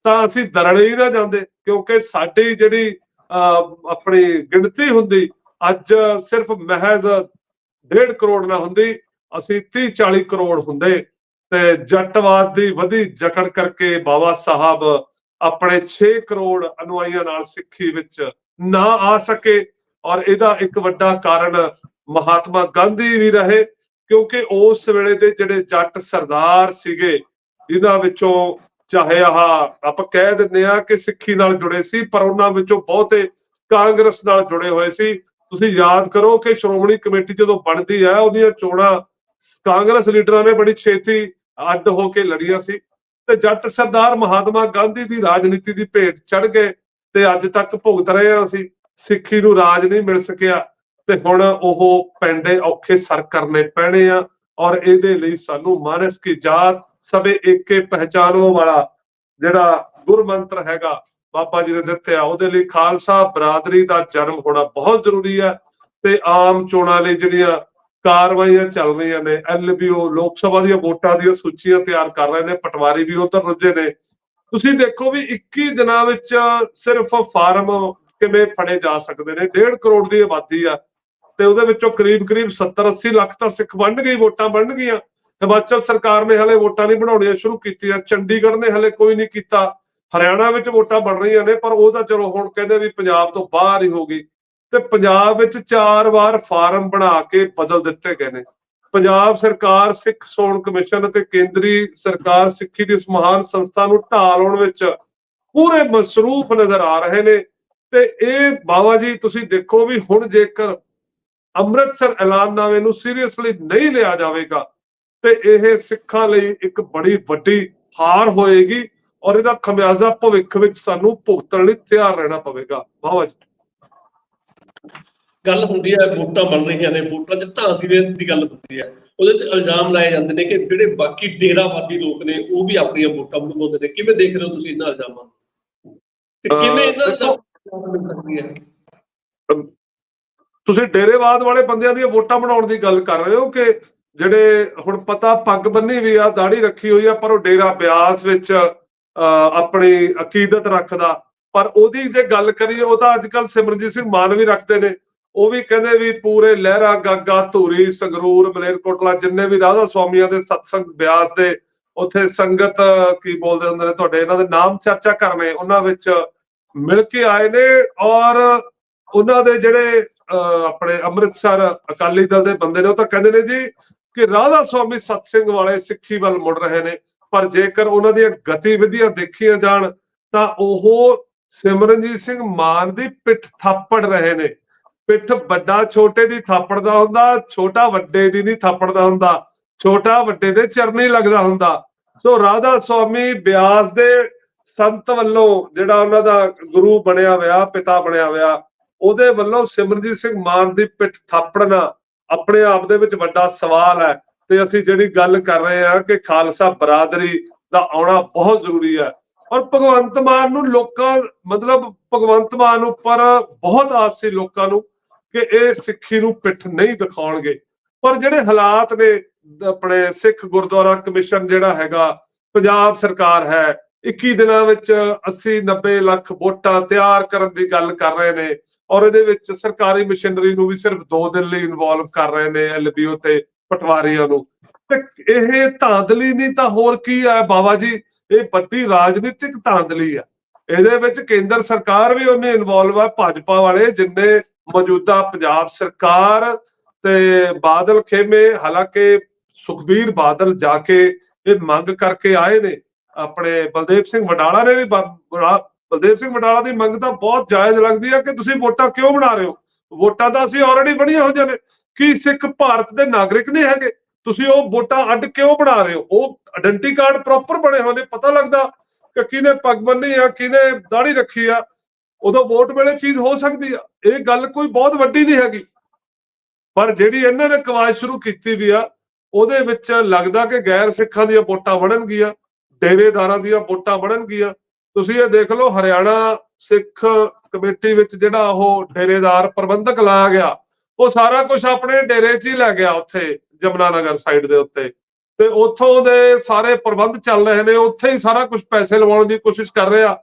ਤਾਂ ਅਸੀਂ ਦਰੜੇ ਹੀ ਨਾ ਜਾਂਦੇ, ਕਿਉਂਕਿ ਸਾਡੀ ਜਿਹੜੀ, ਅਹ ਆਪਣੀ ਗਿਣਤੀ ਹੁੰਦੀ, ਅੱਜ ਸਿਰਫ ਮਹਿਜ਼ 1.5 ਕਰੋੜ ਨਾ ਹੁੰਦੀ, ਅਸੀਂ 30 40 ਕਰੋੜ ਹੁੰਦੇ, ਤੇ ਜੱਟਵਾਦ ਦੀ ਵਧੀ ਜਕੜ ਕਰਕੇ ਬਾਬਾ ਸਾਹਿਬ ਆਪਣੇ 6 ਕਰੋੜ ਅਨੁਆਈਆਂ ਨਾਲ ਸਿੱਖੀ ਵਿੱਚ ਨਾ ਆ ਸਕੇ, ਔਰ ਇਹਦਾ ਇੱਕ ਵੱਡਾ ਕਾਰਨ ਮਹਾਤਮਾ ਗਾਂਧੀ ਵੀ ਰਹੇ ਕਿਉਂਕਿ ਉਸ ਵੇਲੇ ਦੇ ਜਿਹੜੇ ਜੱਟ ਸਰਦਾਰ ਸੀਗੇ, ਜਿਨ੍ਹਾਂ ਵਿੱਚੋਂ ਚਾਹੇ ਆਹ ਆਪਾਂ ਕਹਿ ਦਿੰਦੇ ਆ ਕਿ ਸਿੱਖੀ ਨਾਲ ਜੁੜੇ ਸੀ, ਪਰ ਉਹਨਾਂ ਵਿੱਚੋਂ ਬਹੁਤੇ ਕਾਂਗਰਸ ਨਾਲ ਜੁੜੇ ਹੋਏ ਸੀ। ਤੁਸੀਂ ਯਾਦ ਕਰੋ ਕਿ ਸ਼੍ਰੋਮਣੀ ਕਮੇਟੀ ਜਦੋਂ ਬਣਦੀ ਹੈ, ਉਹਦੀਆਂ ਚੋਣਾਂ ਕਾਂਗਰਸ ਲੀਡਰਾਂ ਨੇ ਬੜੀ ਛੇਤੀ ਅੱਡ ਹੋ ਕੇ ਲੜੀਆਂ ਸੀ। ਤੇ ਜੱਟ ਸਰਦਾਰ ਮਹਾਤਮਾ ਗਾਂਧੀ ਦੀ ਰਾਜਨੀਤੀ ਦੀ ਭੇਟ ਚੜ ਗਏ ਤੇ ਅੱਜ ਤੱਕ ਭੁਗਤ ਰਹੇ ਹਾਂ ਅਸੀਂ। ਸਿੱਖੀ ਨੂੰ ਰਾਜ ਨਹੀਂ ਮਿਲ ਸਕਿਆ। ਤੇ ਹੁਣ ਉਹ ਪੈਂਡੇ ਔਖੇ ਸਰ ਕਰਨੇ ਪੈਣੇ ਆ ਔਰ ਇਹਦੇ ਲਈ ਸਾਨੂੰ ਮਾਨਸ ਕੀ ਜਾਤ ਸਭੇ ਏਕੇ ਪਹਿਚਾਨੋ ਵਾਲਾ ਜਿਹੜਾ ਗੁਰਮੰਤਰ ਹੈਗਾ ਬਾਬਾ ਜੀ ਨੇ ਦਿੱਤਾ, ਉਹਦੇ ਲਈ ਖਾਲਸਾ ਬਰਾਦਰੀ ਦਾ ਜਨਮ ਹੋਣਾ ਬਹੁਤ ਜ਼ਰੂਰੀ ਹੈ ਤੇ ਆਮ ਚੋਣਾਂ ਲਈ ਜਿਹੜੀਆਂ ਕਾਰਵਾਈਆਂ ਚੱਲ ਰਹੀਆਂ ਨੇ, ਐਲਬੀਓ ਲੋਕ ਸਭਾ ਦੀਆਂ ਵੋਟਾਂ ਦੀਆਂ ਸੂਚੀਆਂ ਤਿਆਰ ਕਰ ਰਹੇ ਨੇ, ਪਟਵਾਰੀ ਵੀ ਉਧਰ ਰੁੱਝੇ ਨੇ। ਤੁਸੀਂ ਦੇਖੋ ਵੀ 21 ਦਿਨਾਂ ਵਿੱਚ ਸਿਰਫ ਫਾਰਮ ਕਿਵੇਂ ਫੜੇ ਜਾ ਸਕਦੇ ਨੇ? 1.5 ਕਰੋੜ ਦੀ ਆਬਾਦੀ ਆ ਤੇ ਉਹਦੇ ਵਿੱਚੋਂ ਕਰੀਬ ਕਰੀਬ 70 80 ਲੱਖ ਤਾਂ ਸਿੱਖ ਵੰਡ ਗਈ, ਵੋਟਾਂ ਵੰਡ ਗਈਆਂ। ਹਿਮਾਚਲ ਸਰਕਾਰ ਨੇ ਹਲੇ ਵੋਟਾਂ ਨਹੀਂ ਬਣਾਉਣੀਆਂ ਸ਼ੁਰੂ ਕੀਤੀਆਂ, ਚੰਡੀਗੜ੍ਹ ਨੇ ਹਲੇ ਕੋਈ ਨਹੀਂ ਕੀਤਾ। ਹਰਿਆਣਾ ਵਿੱਚ ਵੋਟਾਂ ਬਣ ਰਹੀਆਂ ਨੇ, ਪਰ ਉਹ ਤਾਂ ਚਲੋ ਹੁਣ ਕਹਿੰਦੇ ਵੀ ਪੰਜਾਬ ਤੋਂ ਬਾਹਰ ਹੀ ਹੋ ਗਈ। ਤੇ ਪੰਜਾਬ ਵਿੱਚ ਚਾਰ ਵਾਰ ਫਾਰਮ ਬਣਾ ਕੇ ਬਦਲ ਦਿੱਤੇ ਗਏ ਨੇ। ਪੰਜਾਬ ਸਰਕਾਰ, ਸਿੱਖ ਸੋਣ ਕਮਿਸ਼ਨ ਅਤੇ ਕੇਂਦਰੀ ਸਰਕਾਰ ਸਿੱਖੀ ਦੀ ਇਸ ਮਹਾਨ ਸੰਸਥਾ ਨੂੰ ਢਾਹ ਲਾਉਣ ਵਿੱਚ ਪੂਰੇ ਮਸਰੂਫ ਨਜ਼ਰ ਆ ਰਹੇ ਨੇ। ਤੇ ਇਹ ਬਾਬਾ ਜੀ, ਤੁਸੀਂ ਦੇਖੋ ਵੀ ਹੁਣ ਜੇਕਰ ਅੰਮ੍ਰਿਤਸਰ ਐਲਾਨਨਾਮੇ ਨੂੰ ਸੀਰੀਅਸਲੀ ਨਹੀਂ ਲਿਆ ਜਾਵੇਗਾ। ਤੇ ਇਹ ਸਿੱਖਾਂ ਲਈ ਇੱਕ ਬੜੀ ਵੱਡੀ ਹਾਰ ਹੋਏਗੀ ਔਰ ਇਹਦਾ ਖਮਿਆਜ਼ਾ ਭਵਿੱਖ ਵਿੱਚ ਸਾਨੂੰ ਭੁਗਤਣ ਲਈ ਤਿਆਰ ਰਹਿਣਾ ਪਵੇਗਾ। ਬਾਬਾ ਜੀ। ਗੱਲ ਹੁੰਦੀ ਹੈ ਵੋਟਾਂ ਬਣ ਰਹੀਆਂ ਨੇ ਵੋਟਾਂ 'ਚ ਦੇਣ ਦੀ ਗੱਲ ਹੁੰਦੀ ਹੈ। ਉਹਦੇ 'ਚ ਇਲਜ਼ਾਮ ਲਾਏ ਜਾਂਦੇ ਨੇ ਕਿ ਜਿਹੜੇ ਬਾਕੀ ਡੇਰਾਵਾਦੀ ਲੋਕ ਨੇ ਉਹ ਵੀ ਆਪਣੀਆਂ ਵੋਟਾਂ ਬਣਵਾਉਂਦੇ ਨੇ। ਕਿਵੇਂ ਦੇਖ ਰਹੇ ਹੋ ਤੁਸੀਂ ਇਹਨਾਂ ਇਲਜ਼ਾਮਾਂ? ਨੂੰ ਤੇ ਕਿਵੇਂ ਇਹਨਾਂ ਦੇਖੋ- ਇਲਜ਼ਾਮਾਂ ਨੂੰ ਕਰਦੀ ਹੈ ਤੁਸੀਂ ਡੇਰੇਵਾਦ ਵਾਲੇ ਬੰਦਿਆਂ ਦੀਆਂ ਵੋਟਾਂ ਬਣਾਉਣ ਦੀ ਗੱਲ ਕਰ ਰਹੇ ਹੋ ਕਿ ਜਿਹੜੇ ਹੁਣ ਪਤਾ ਪੱਗ ਬੰਨੀ ਵੀ ਆ ਦਾੜੀ ਰੱਖੀ ਹੋਈ ਆ, ਪਰ ਉਹ ਡੇਰਾ ਬਿਆਸ ਵਿੱਚ ਆਪਣੀ ਅਕੀਦਤ ਰੱਖਦਾ। ਪਰ ਉਹਦੀ ਜੇ ਗੱਲ ਕਰੀਏ, ਉਹ ਤਾਂ ਅੱਜ ਸਿਮਰਜੀਤ ਸਿੰਘ ਮਾਨ ਵੀ ਰੱਖਦੇ ਨੇ। ਉਹ ਵੀ ਕਹਿੰਦੇ ਵੀ ਪੂਰੇ ਲਹਿਰਾ, ਗਾਗਾ, ਧੂਰੀ, ਸੰਗਰੂਰ, ਮਲੇਰਕੋਟਲਾ, ਜਿੰਨੇ ਵੀ ਰਾਧਾ ਸਵਾਮੀਆਂ ਦੇ ਸਤਸੰਗ ਬਿਆਸ ਦੇ, ਉੱਥੇ ਸੰਗਤ, ਕੀ ਬੋਲਦੇ ਹੁੰਦੇ ਨੇ ਤੁਹਾਡੇ, ਇਹਨਾਂ ਦੇ ਨਾਮ ਚਰਚਾ ਕਰਨੇ, ਉਹਨਾਂ ਵਿੱਚ ਮਿਲ ਕੇ ਆਏ ਨੇ ਔਰ ਉਹਨਾਂ ਦੇ ਜਿਹੜੇ ਆਪਣੇ ਅੰਮ੍ਰਿਤਸਰ ਅਕਾਲੀ ਦਲ ਦੇ ਬੰਦੇ ਨੇ, ਉਹ ਤਾਂ ਕਹਿੰਦੇ ਨੇ ਜੀ ਕਿ ਰਾਧਾ ਸਵਾਮੀ ਸਤਸੰਗ ਵਾਲੇ ਸਿੱਖੀ ਵੱਲ ਮੁੜ ਰਹੇ ਨੇ। ਪਰ ਜੇਕਰ ਉਹਨਾਂ ਦੀਆਂ ਗਤੀਵਿਧੀਆਂ ਦੇਖੀਆਂ ਜਾਣ, ਤਾਂ ਉਹ ਸਿਮਰਨਜੀਤ ਸਿੰਘ ਮਾਨ ਦੀ ਪਿੱਠ ਥਾਪੜ ਰਹੇ ਨੇ। ਪਿੱਠ ਵੱਡਾ ਛੋਟੇ ਦੀ ਥਾਪੜਦਾ ਹੁੰਦਾ, ਛੋਟਾ ਵੱਡੇ ਦੀ ਨਹੀਂ ਥਾਪੜਦਾ ਹੁੰਦਾ, ਛੋਟਾ ਵੱਡੇ ਦੇ ਚਰਨੀ ਲੱਗਦਾ ਹੁੰਦਾ। ਸੋ ਰਾਧਾ ਸਵਾਮੀ ਬਿਆਸ ਦੇ ਸੰਤ ਵੱਲੋਂ ਜਿਹੜਾ ਉਹਨਾਂ ਦਾ ਗੁਰੂ ਬਣਿਆ ਹੋਇਆ, ਪਿਤਾ ਬਣਿਆ ਹੋਇਆ ਉਹਦੇ ਵੱਲੋਂ ਸਿਮਰਜੀਤ ਸਿੰਘ ਮਾਨ ਦੀ ਪਿੱਠ ਥਾਪੜਨਾ ਆਪਣੇ ਆਪ ਦੇ ਵਿੱਚ ਵੱਡਾ ਸਵਾਲ ਹੈ ਤੇ ਅਸੀਂ ਜਿਹੜੀ ਗੱਲ ਕਰ ਰਹੇ ਹਾਂ ਕਿ ਖਾਲਸਾ ਬਰਾਦਰੀ ਦਾ ਆਉਣਾ ਬਹੁਤ ਜ਼ਰੂਰੀ ਹੈ। ਔਰ ਭਗਵੰਤ ਮਾਨ ਨੂੰ ਲੋਕਾਂ, ਮਤਲਬ ਭਗਵੰਤ ਮਾਨ ਉੱਪਰ ਬਹੁਤ ਆਸ ਸੀ ਲੋਕਾਂ ਨੂੰ ਕਿ ਇਹ ਸਿੱਖੀ ਨੂੰ ਪਿੱਠ ਨਹੀਂ ਦਿਖਾਉਣਗੇ। ਪਰ ਜਿਹੜੇ ਹਾਲਾਤ ਨੇ ਆਪਣੇ ਸਿੱਖ ਗੁਰਦੁਆਰਾ ਕਮਿਸ਼ਨ ਜਿਹੜਾ ਹੈਗਾ, ਪੰਜਾਬ ਸਰਕਾਰ ਹੈ 21 ਦਿਨਾਂ ਵਿੱਚ 80 90 ਲੱਖ ਵੋਟਾਂ ਤਿਆਰ ਕਰਨ ਦੀ ਗੱਲ ਕਰ ਰਹੇ ਨੇ। ਔਰ ਇਹਦੇ ਵਿੱਚ ਸਰਕਾਰੀ ਮਸ਼ੀਨਰੀ ਨੂੰ ਵੀ ਸਿਰਫ 2 ਦਿਨ ਲਈ ਇਨਵੋਲਵ ਕਰ ਰਹੇ ਨੇ ਐਲਬੀਓ ਤੇ ਪਟਵਾਰੀਆਂ ਨੂੰ। ਤੇ ਇਹ ਧਾਂਦਲੀ ਨਹੀਂ ਤਾਂ ਹੋਰ ਕੀ ਹੈ ਬਾਬਾ ਜੀ? ਇਹ ਵੱਡੀ ਰਾਜਨੀਤਿਕ ਧਾਂਦਲੀ ਆ। ਇਹਦੇ ਵਿੱਚ ਕੇਂਦਰ ਸਰਕਾਰ ਵੀ ਉਹਨੇ ਇਨਵੋਲਵ ਆ, ਭਾਜਪਾ ਵਾਲੇ ਜਿੰਨੇ ਮੌਜੂਦਾ ਪੰਜਾਬ ਸਰਕਾਰ ਤੇ ਬਾਦਲ ਖੇਮੇ, ਹਾਲਾਂਕਿ ਸੁਖਬੀਰ ਬਾਦਲ ਜਾ ਕੇ ਇਹ ਮੰਗ ਕਰਕੇ ਆਏ ਨੇ। ਆਪਣੇ ਬਲਦੇਵ ਸਿੰਘ ਵਡਾਲਾ ਨੇ ਵੀ ਬਲਦੇਵ ਸਿੰਘ ਵਡਾਲਾ ਦੀ ਮੰਗ ਤਾਂ ਬਹੁਤ ਜਾਇਜ਼ ਲੱਗਦੀ ਹੈ ਕਿ ਤੁਸੀਂ ਵੋਟਾਂ ਕਿਉਂ ਬਣਾ ਰਹੇ ਹੋ? ਵੋਟਾਂ ਤਾਂ ਅਸੀਂ ਆਲਰੇਡੀ ਬਣੀਆਂ ਹੋਈਆਂ ਨੇ। ਕੀ ਸਿੱਖ ਭਾਰਤ ਦੇ ਨਾਗਰਿਕ ਨਹੀਂ ਹੈਗੇ? ਤੁਸੀਂ ਉਹ ਵੋਟਾਂ ਅੱਡ ਕਿਉਂ ਬਣਾ ਰਹੇ ਹੋ? ਉਹ ਆਇਡੈਂਟੀ ਕਾਰਡ ਪ੍ਰੋਪਰ ਬਣੇ ਹੋਏ ਨੇ, ਪਤਾ ਲੱਗਦਾ ਕਿ ਕਿਹਨੇ ਪੱਗ ਬੰਨੀ ਆ, ਕਿਹਨੇ ਦਾੜੀ ਰੱਖੀ ਆ। ਉਦੋਂ ਵੋਟ ਵੇਲੇ ਚੀਜ਼ ਹੋ ਸਕਦੀ ਆ। ਇਹ ਗੱਲ ਕੋਈ ਬਹੁਤ ਵੱਡੀ ਨਹੀਂ ਹੈਗੀ। ਪਰ ਜਿਹੜੀ ਇਹਨਾਂ ਨੇ ਕਵਾਇਦ ਸ਼ੁਰੂ ਕੀਤੀ ਵੀ ਆ, ਉਹਦੇ ਵਿੱਚ ਲੱਗਦਾ ਕਿ ਗੈਰ ਸਿੱਖਾਂ ਦੀਆਂ ਵੋਟਾਂ ਬਣਨਗੀਆਂ, ਡੇਰੇਦਾਰਾਂ ਦੀਆਂ ਵੋਟਾਂ ਬਣਨਗੀਆਂ। ਤੁਸੀਂ ਇਹ ਦੇਖ ਲਓ, ਹਰਿਆਣਾ ਸਿੱਖ ਕਮੇਟੀ ਵਿੱਚ ਜਿਹੜਾ ਉਹ ਡੇਰੇਦਾਰ ਪ੍ਰਬੰਧਕ ਲਾਇਆ ਗਿਆ, ਉਹ ਸਾਰਾ ਕੁਝ ਆਪਣੇ ਡੇਰੇ 'ਚ ਹੀ ਲੈ ਗਿਆ ਉੱਥੇ, ਜਮਨਾ ਨਗਰ ਸਾਈਡ ਦੇ ਉੱਤੇ। ਤੇ ਉੱਥੋਂ ਦੇ ਸਾਰੇ ਪ੍ਰਬੰਧ ਚੱਲ ਰਹੇ ਨੇ, ਉੱਥੇ ਹੀ ਸਾਰਾ ਕੁਝ ਪੈਸੇ ਲਵਾਉਣ ਦੀ ਕੋਸ਼ਿਸ਼ ਕਰ ਰਿਹਾ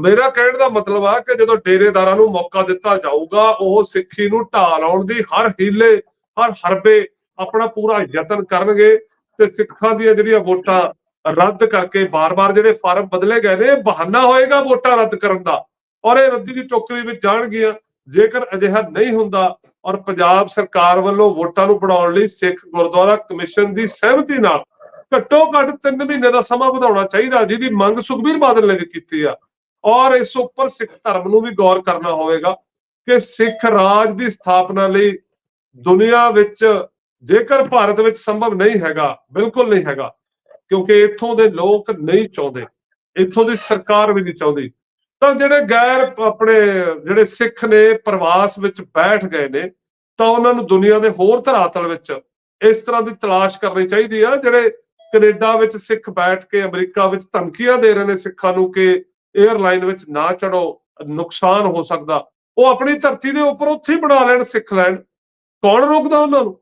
ਮੇਰਾ ਕਹਿਣ ਦਾ ਮਤਲਬ ਆ ਕਿ ਜਦੋਂ ਡੇਰੇਦਾਰਾਂ ਨੂੰ ਮੌਕਾ ਦਿੱਤਾ ਜਾਊਗਾ, ਉਹ ਸਿੱਖੀ ਨੂੰ ਢਾਹ ਲਾਉਣ ਦੀ ਹਰ ਹੀਲੇ, ਹਰ ਹਰਬੇ ਆਪਣਾ ਪੂਰਾ ਯਤਨ ਕਰਨਗੇ ਤੇ ਸਿੱਖਾਂ ਦੀਆਂ ਜਿਹੜੀਆਂ ਵੋਟਾਂ ਰੱਦ ਕਰਕੇ ਬਾਰ-ਬਾਰ ਜਿਹੜੇ ਫਾਰਮ ਬਦਲੇ ਗਏ ਨੇ ਇਹ ਬਹਾਨਾ ਹੋਏਗਾ ਵੋਟਾਂ ਰੱਦ ਕਰਨ ਦਾ। ਔਰ ਇਹ ਰੱਦੀ ਦੀ ਟੋਕਰੀ ਵਿੱਚ ਜਾਣਗੀਆਂ, ਜੇਕਰ ਅਜਿਹਾ ਨਹੀਂ ਹੁੰਦਾ ਔਰ ਪੰਜਾਬ ਸਰਕਾਰ ਵੱਲੋਂ ਵੋਟਾਂ ਨੂੰ ਬਣਾਉਣ ਲਈ ਸਿੱਖ ਗੁਰਦੁਆਰਾ ਕਮਿਸ਼ਨ ਦੀ ਸਹਿਮਤੀ ਨਾਲ ਘੱਟੋ ਘੱਟ 3 ਮਹੀਨੇ ਦਾ ਸਮਾਂ ਵਧਾਉਣਾ ਚਾਹੀਦਾ, ਜਿਹਦੀ ਮੰਗ ਸੁਖਬੀਰ ਬਾਦਲ ਨੇ ਵੀ ਕੀਤੀ ਆ। ਔਰ ਇਸ ਉੱਪਰ ਸਿੱਖ ਧਰਮ ਨੂੰ ਵੀ ਗੌਰ ਕਰਨਾ ਹੋਵੇਗਾ ਕਿ ਸਿੱਖ ਰਾਜ ਦੀ ਸਥਾਪਨਾ ਲਈ ਦੁਨੀਆ ਵਿੱਚ ਜੇਕਰ ਭਾਰਤ ਵਿੱਚ ਸੰਭਵ ਨਹੀਂ ਹੈਗਾ, ਬਿਲਕੁਲ ਨਹੀਂ ਹੈਗਾ ਕਿਉਂਕਿ ਇੱਥੋਂ ਦੇ ਲੋਕ ਨਹੀਂ ਚਾਹੁੰਦੇ, ਇੱਥੋਂ ਦੀ ਸਰਕਾਰ ਵੀ ਨਹੀਂ ਚਾਹੁੰਦੀ। ਤਾਂ ਜਿਹੜੇ ਗੈਰ ਆਪਣੇ ਜਿਹੜੇ ਸਿੱਖ ਨੇ, ਪ੍ਰਵਾਸ ਵਿੱਚ ਬੈਠ ਗਏ ਨੇ, ਤਾਂ ਉਹਨਾਂ ਨੂੰ ਦੁਨੀਆ ਦੇ ਹੋਰ ਧਰਾਤਲ ਵਿੱਚ ਇਸ ਤਰ੍ਹਾਂ ਦੀ ਤਲਾਸ਼ ਕਰਨੀ ਚਾਹੀਦੀ ਆ, ਜਿਹੜੇ ਕੈਨੇਡਾ ਵਿੱਚ ਸਿੱਖ ਬੈਠ ਕੇ, ਅਮਰੀਕਾ ਵਿੱਚ ਧਮਕੀਆਂ ਦੇ ਰਹੇ ਨੇ ਸਿੱਖਾਂ ਨੂੰ ਕਿ 에ਅਰਲਾਈਨ ਵਿੱਚ ਨਾ ਚੜੋ ਨੁਕਸਾਨ ਹੋ ਸਕਦਾ। ਉਹ ਆਪਣੀ ਧਰਤੀ ਦੇ ਉੱਪਰ ਉੱਥੇ ਹੀ ਬਣਾ ਲੈਣ ਸਿੱਖ ਲੈਣ। ਕੌਣ ਰੋਕਦਾ ਉਹਨਾਂ ਨੂੰ?